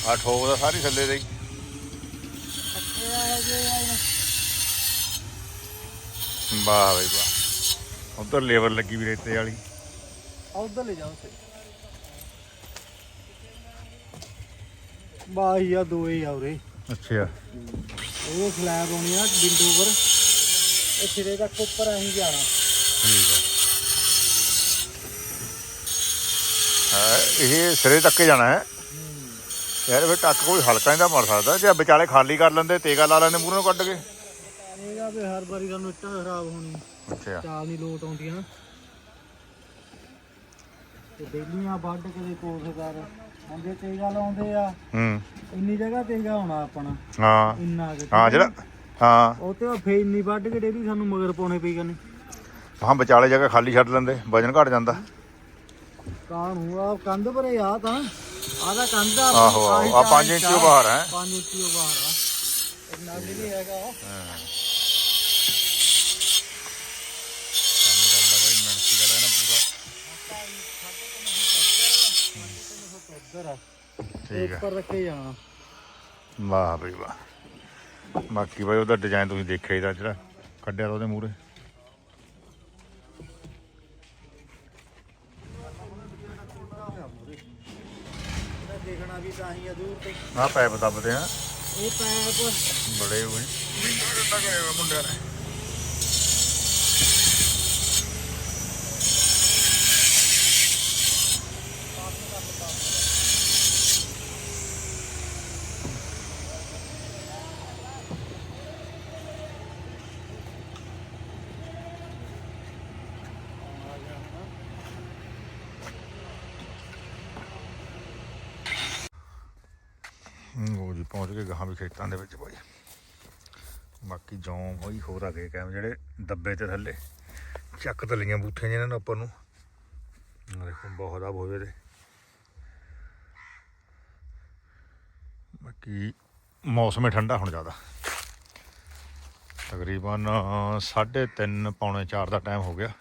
ਆ ਠੋਕ ਦਾ ਸਾਰੀ ਥੱਲੇ ਦੇ। ਵਾਹ ਬਈ ਵਾਹ। ਉਧਰ ਲੇਬਰ ਲੱਗੀ ਵੀ ਰੇਤੇ ਵਾਲੀ। ਉਧਰ ਲੈ ਜਾਓ ਸੇ ਬਾਹੀ ਆ ਦੋ ਹੀ ਆ ਉਰੇ। ਅੱਛਾ। ਉਹ ਸਲੈਬ ਆਉਣੀ ਆ ਬਿੰਦੂ ਪਰ ਇਹ ਸਿਰੇ ਤੱਕ ਉੱਪਰ ਆਹੀਂ ਜਾਣਾ। ਠੀਕ ਹੈ ਹਾਂ, ਇਹ ਸਿਰੇ ਤੱਕ ਹੀ ਜਾਣਾ ਹੈ। ਯਾਰ ਫਿਰ ਟੱਕ ਕੋਈ ਹਲਕਾ ਨਹੀਂ ਮਰ ਸਕਦਾ। ਜੇ ਵਿਚਾਲੇ ਖਾਲੀ ਕਰ ਲੈਂਦੇ ਤੇਗਾ ਲਾ ਲੈਂਦੇ ਮੂਹਰੇ ਨੂੰ ਕੱਢ ਕੇ। ਇਹਦਾ ਵੀ ਹਰ ਵਾਰੀ ਸਾਨੂੰ ਇੱਟਾਂ ਖਰਾਬ ਹੋਣੀ। ਅੱਛਾ। ਚਾਲ ਨਹੀਂ ਲੋਟ ਆਉਂਦੀ ਨਾ ਤੇ ਡੇਲੀਆਂ ਵੱਢ ਕਦੇ ਕੋਸ ਕਰ। ਹੁੰਦੇ ਤੇਗਾ ਲਾਉਂਦੇ ਆ ਹੂੰ। ਇੰਨੀ ਜਗ੍ਹਾ ਤੇਗਾ ਹੋਣਾ ਆਪਣਾ। ਹਾਂ। ਇੰਨਾ ਕੁ। ਹਾਂ ਜਿਹੜਾ ਹਾਂ। ਉਹ ਤੇ ਫੇਰ ਇੰਨੀ ਵੱਢ ਕੇ ਡੇਲੀ ਸਾਨੂੰ ਮਗਰ ਪਾਉਣੇ ਪਈ ਕਰਨੇ ਹਾਂ ਵਿਚਾਲੇ ਜਗ੍ਹਾ ਖਾਲੀ ਛੱਡ ਲੈਂਦੇ ਵਜਨ ਘਟ ਜਾਂਦਾ। ਤਾਂ ਨੂੰ ਆ ਕੰਧ ਭਰੇ ਆ ਤਾਂ। ਆ ਤਾਂ ਕੰਧ ਆ। ਆਹੋ ਆਹੋ। ਆ 5 ਇੰਚ ਬਾਹਰ ਹੈ। 5 ਇੰਚ ਤੋਂ ਬਾਹਰ ਆ। ਇੰਨਾ ਵੀ ਨਹੀਂ ਹੈਗਾ ਆ। ਠੀਕ ਹੈ ਉੱਪਰ ਰੱਖੇ ਜਾਣਾ। ਵਾਹ ਬਈ ਵਾਹ। ਬਾਕੀ ਬਾਈ ਉਹਦਾ ਡਿਜ਼ਾਈਨ ਤੁਸੀਂ ਦੇਖਿਆ ਹੀ ਦਾ ਜਿਹੜਾ ਕੱਢਿਆ ਉਹਦੇ ਮੂਹਰੇ। ਦੇਖਣਾ ਵੀ ਤਾਂ ਹੀ ਆ ਦੂਰ ਤੇ ਆਹ ਪੈਪ ਦੱਬਦੇ ਆ। ਇਹ ਪੈਪ ਬੜੇ ਹੋਏ। ਮੁੰਡਿਆਂ ਨੇ ਉਹ ਜੀ ਪਹੁੰਚ ਗਏ ਗਾਹਾਂ ਵੀ ਖੇਤਾਂ ਦੇ ਵਿੱਚ ਭਾਈ ਬਾਕੀ ਜੌਮ ਹੋਈ, ਹੋਰ ਆ ਗਏ ਕੈਮ ਜਿਹੜੇ ਦੱਬੇ ਤੇ ਥੱਲੇ। ਚੱਕ ਤਲੀਆਂ ਬੂਥੀਆਂ ਜਿਹਨਾਂ ਨੂੰ ਉੱਪਰ ਨੂੰ। ਦੇਖੋ, ਬਹੁਤ ਆ ਹੋਵੇ ਦੇ। ਬਾਕੀ ਮੌਸਮ ਹੀ ਠੰਡਾ ਹੁਣ ਜ਼ਿਆਦਾ। ਤਕਰੀਬਨ 3:30 ਪੌਣੇ 4 ਦਾ ਟਾਈਮ ਹੋ ਗਿਆ।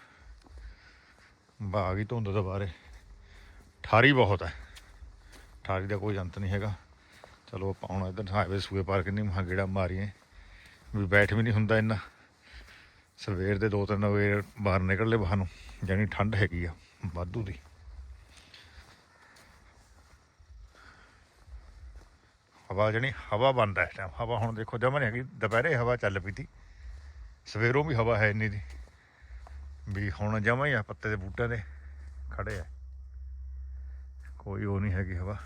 ਬਾਗੀ ਧੁੰਦ ਦੁਬਾਰੇ ਠਾਰੀ ਬਹੁਤ ਹੈ ਠਾਰੀ ਦਾ ਕੋਈ ਅੰਤ ਨਹੀਂ ਹੈਗਾ। ਚਲੋ ਆਪਾਂ ਹੁਣ ਇੱਧਰ ਹਾਈਵੇ ਸੂਏ ਪਾਰ ਕਿੰਨੀ ਮਹਾ ਗੇੜਾ ਮਾਰੀਏ। ਵੀ ਬੈਠ ਵੀ ਨਹੀਂ ਹੁੰਦਾ ਇੰਨਾ। ਸਵੇਰ ਦੇ 2-3 ਵਜੇ ਬਾਹਰ ਨਿਕਲ ਲੈ ਬਾਹਰ ਨੂੰ ਜਾਨੀ ਠੰਡ ਹੈਗੀ ਆ, ਵਾਧੂ ਦੀ। ਹਵਾ ਜਣੀ ਹਵਾ ਬੰਦ ਇਸ ਟਾਈਮ ਹਵਾ ਹੁਣ ਦੇਖੋ ਜਮਾ ਨਹੀਂ ਹੈਗੀ, ਦੁਪਹਿਰੇ ਹਵਾ ਚੱਲ ਪਈ ਤੀ ਸਵੇਰੋਂ ਵੀ ਹਵਾ ਹੈ ਇੰਨੀ ਦੀ। ਵੀ ਹੁਣ ਜਮਾ ਹੀ ਆ, ਪੱਤੇ ਦੇ ਬੂਟਿਆਂ ਦੇ ਖੜੇ ਆ। ਕੋਈ ਉਹ ਨਹੀਂ ਹੈਗੀ ਹਵਾ।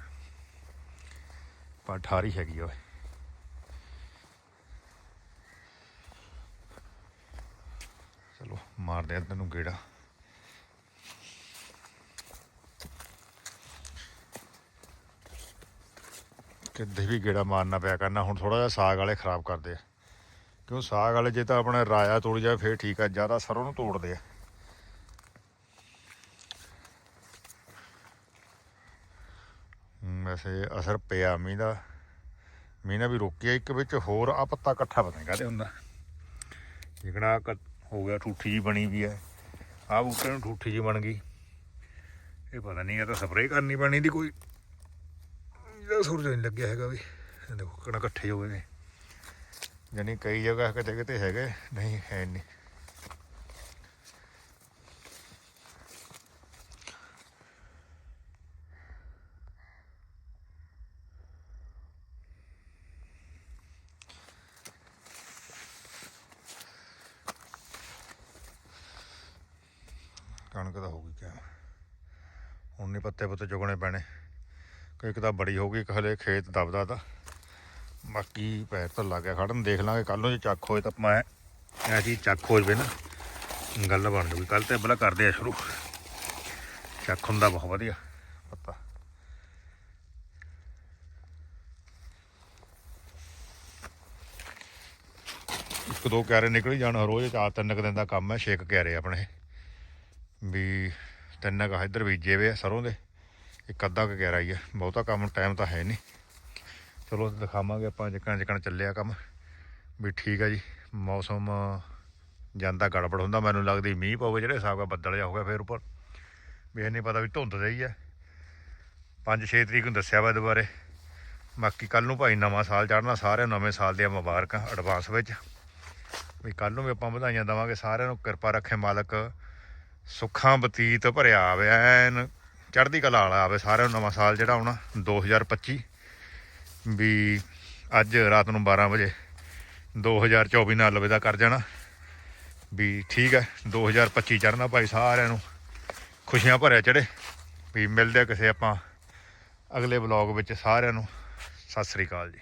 ਪਰ ਠਾਰੀ ਹੈਗੀ ਓਏ। ਚਲੋ, ਮਾਰਦੇ ਆ ਤੈਨੂੰ ਗੇੜਾ। ਕਿੱਦੇ ਵੀ ਗੇੜਾ ਮਾਰਨਾ ਪਿਆ ਕਰਨਾ, ਹੁਣ ਥੋੜਾ ਜਿਹਾ ਸਾਗ ਵਾਲੇ ਖਰਾਬ ਕਰਦੇ ਆ। ਕਿਉਂ ਸਾਗ ਵਾਲੇ ਜੇ ਤਾਂ ਆਪਣਾ ਰਾਇਆ ਤੋੜ ਜਾਏ ਫੇਰ ਠੀਕ ਆ ਜ਼ਿਆਦਾ ਸਰੋਂ ਨੂੰ ਤੋੜਦੇ ਆ। ਹਮ, ਅਸਰ ਪਿਆ। ਮੀਂਹ ਦਾ ਮੀਂਹ ਨੇ ਵੀ ਰੋਕਿਆ। ਇੱਕ ਵਿੱਚ ਹੋਰ ਆ ਪੱਤਾ ਇਕੱਠਾ ਪਤਾ ਨਹੀਂ ਕਾਹਦੇ ਹੁੰਦਾ। ਜਿਕਣਾ ਹੋ ਗਿਆ ਠੂਠੀ ਜੀ ਬਣੀ ਵੀ ਹੈ। ਆ ਬੂਟੇ ਨੂੰ ਠੂਠੀ ਜੀ ਬਣ ਗਈ। ਇਹ ਪਤਾ ਨਹੀਂ ਇਹ ਤਾਂ ਸਪਰੇਅ ਕਰਨੀ ਪੈਣੀ ਦੀ ਕੋਈ ਇਹਦਾ ਸੂਰਜ ਨਹੀਂ ਲੱਗਿਆ ਹੈਗਾ ਵੀ। ਦੇਖੋ ਕਿਹੜਾ ਇਕੱਠੇ ਹੋ ਗਏ ਨੇ। ਜਾਨੀ ਕਈ ਜਗ੍ਹਾ ਕਿਤੇ ਕਿਤੇ ਹੈਗੇ। ਨਹੀਂ ਹੈ ਨਹੀਂ। ਕਣਕ ਤਾਂ ਹੋ ਗਈ ਕਿਆ ਹੁਣ ਨਹੀਂ ਪੱਤੇ ਪੁੱਤੇ ਚੁਗਣੇ ਪੈਣੇ। ਕਿ ਇੱਕ ਤਾਂ ਬੜੀ ਹੋ ਗਈ, ਇੱਕ ਹਲੇ ਖੇਤ ਦਬਦਾ ਤਾਂ। ਬਾਕੀ ਪੈਰ ਤਾਂ ਲੱਗ ਗਿਆ ਖੜਨ, ਦੇਖ ਲਾਂਗੇ ਕੱਲ ਨੂੰ ਜੇ ਚੱਕ ਹੋਏ ਤਾਂ ਮੈਂ ਐ ਜੀ ਚੱਕ ਹੋ ਜਵੇ ਨਾ। ਗੱਲ ਬਣ ਜੂਗੀ ਕੱਲ ਤੇ ਬਲਾ ਕਰਦੇ ਆ ਸ਼ੁਰੂ। ਚੱਕ ਹੁੰਦਾ ਬਹੁਤ ਵਧੀਆ, ਪੱਤਾ। ਇੱਕ ਦੋ ਕਿਆਰੇ ਨਿਕਲ ਜਾਣ, ਰੋਜ਼ ਚਾਰ ਤਿੰਨ ਕੁ ਦਿਨ ਦਾ ਕੰਮ ਹੈ ਛੇਕ ਕਿਆਰੇ ਆਪਣੇ। ਵੀ ਤਿੰਨ ਕੁ ਇੱਧਰ ਬੀਜੇ ਵੇ ਆ ਸਰੋਂ ਦੇ। ਇੱਕ ਅੱਧਾ ਕੁ ਕਿਆਰਾ ਹੀ ਆ। ਬਹੁਤਾ ਕੰਮ ਟਾਈਮ ਤਾਂ ਹੈ ਨਹੀਂ। ਚਲੋ ਦਿਖਾਵਾਂਗੇ ਆਪਾਂ ਜਿੱਕਣ ਜਿੱਕਣ ਚੱਲਿਆ ਕੰਮ। ਵੀ ਠੀਕ ਆ ਜੀ। ਮੌਸਮ ਜਾਂਦਾ ਗੜਬੜ ਹੁੰਦਾ। ਮੈਨੂੰ ਲੱਗਦੀ ਮੀਂਹ ਪਊਗਾ ਜਿਹੜੇ ਹਿਸਾਬ ਦਾ ਬੱਦਲ ਜਾ ਹੋ ਗਿਆ ਫੇਰ ਉੱਪਰ। ਵੀ ਇਹ ਨਹੀਂ ਪਤਾ ਵੀ ਧੁੰਦ ਦਾ ਹੀ ਹੈ 5-6 ਤਰੀਕ ਨੂੰ ਦੱਸਿਆ ਵਾ ਦੁਬਾਰੇ ਬਾਕੀ ਕੱਲ ਨੂੰ ਭਾਈ ਨਵਾਂ ਸਾਲ ਚੜ੍ਹਨਾ। ਸਾਰਿਆਂ ਨੂੰ ਨਵੇਂ ਸਾਲ ਦੀਆਂ ਮੁਬਾਰਕਾਂ ਐਡਵਾਂਸ ਵਿੱਚ। ਵੀ ਕੱਲ ਨੂੰ ਵੀ ਆਪਾਂ ਵਧਾਈਆਂ ਦੇਵਾਂਗੇ। ਸਾਰਿਆਂ ਨੂੰ ਕਿਰਪਾ ਰੱਖੇ ਮਾਲਕ। ਸੁੱਖਾਂ ਬਤੀਤ ਭਰਿਆ ਆਵੇ ਐਨ ਚੜ੍ਹਦੀ ਕਲਾ ਵਾਲਾ ਆਵੇ ਸਾਰਿਆਂ ਨੂੰ ਨਵਾਂ ਸਾਲ ਜਿਹੜਾ ਆਉਣਾ 2025 ਵੀ ਅੱਜ ਰਾਤ ਨੂੰ 12 ਵਜੇ 2024 ਨਾਲ ਲਵੇ ਦਾ ਕਰ ਜਾਣਾ। ਵੀ ਠੀਕ ਹੈ 2025 ਚੜ੍ਹਨਾ ਭਾਈ, ਸਾਰਿਆਂ ਨੂੰ ਖੁਸ਼ੀਆਂ ਭਰਿਆ ਚੜੇ ਵੀ ਮਿਲਦੇ ਕਿਸੇ ਆਪਾਂ ਅਗਲੇ ਵਲੌਗ ਵਿੱਚ, ਸਾਰਿਆਂ ਨੂੰ ਸਤਿ ਸ੍ਰੀ ਅਕਾਲ ਜੀ।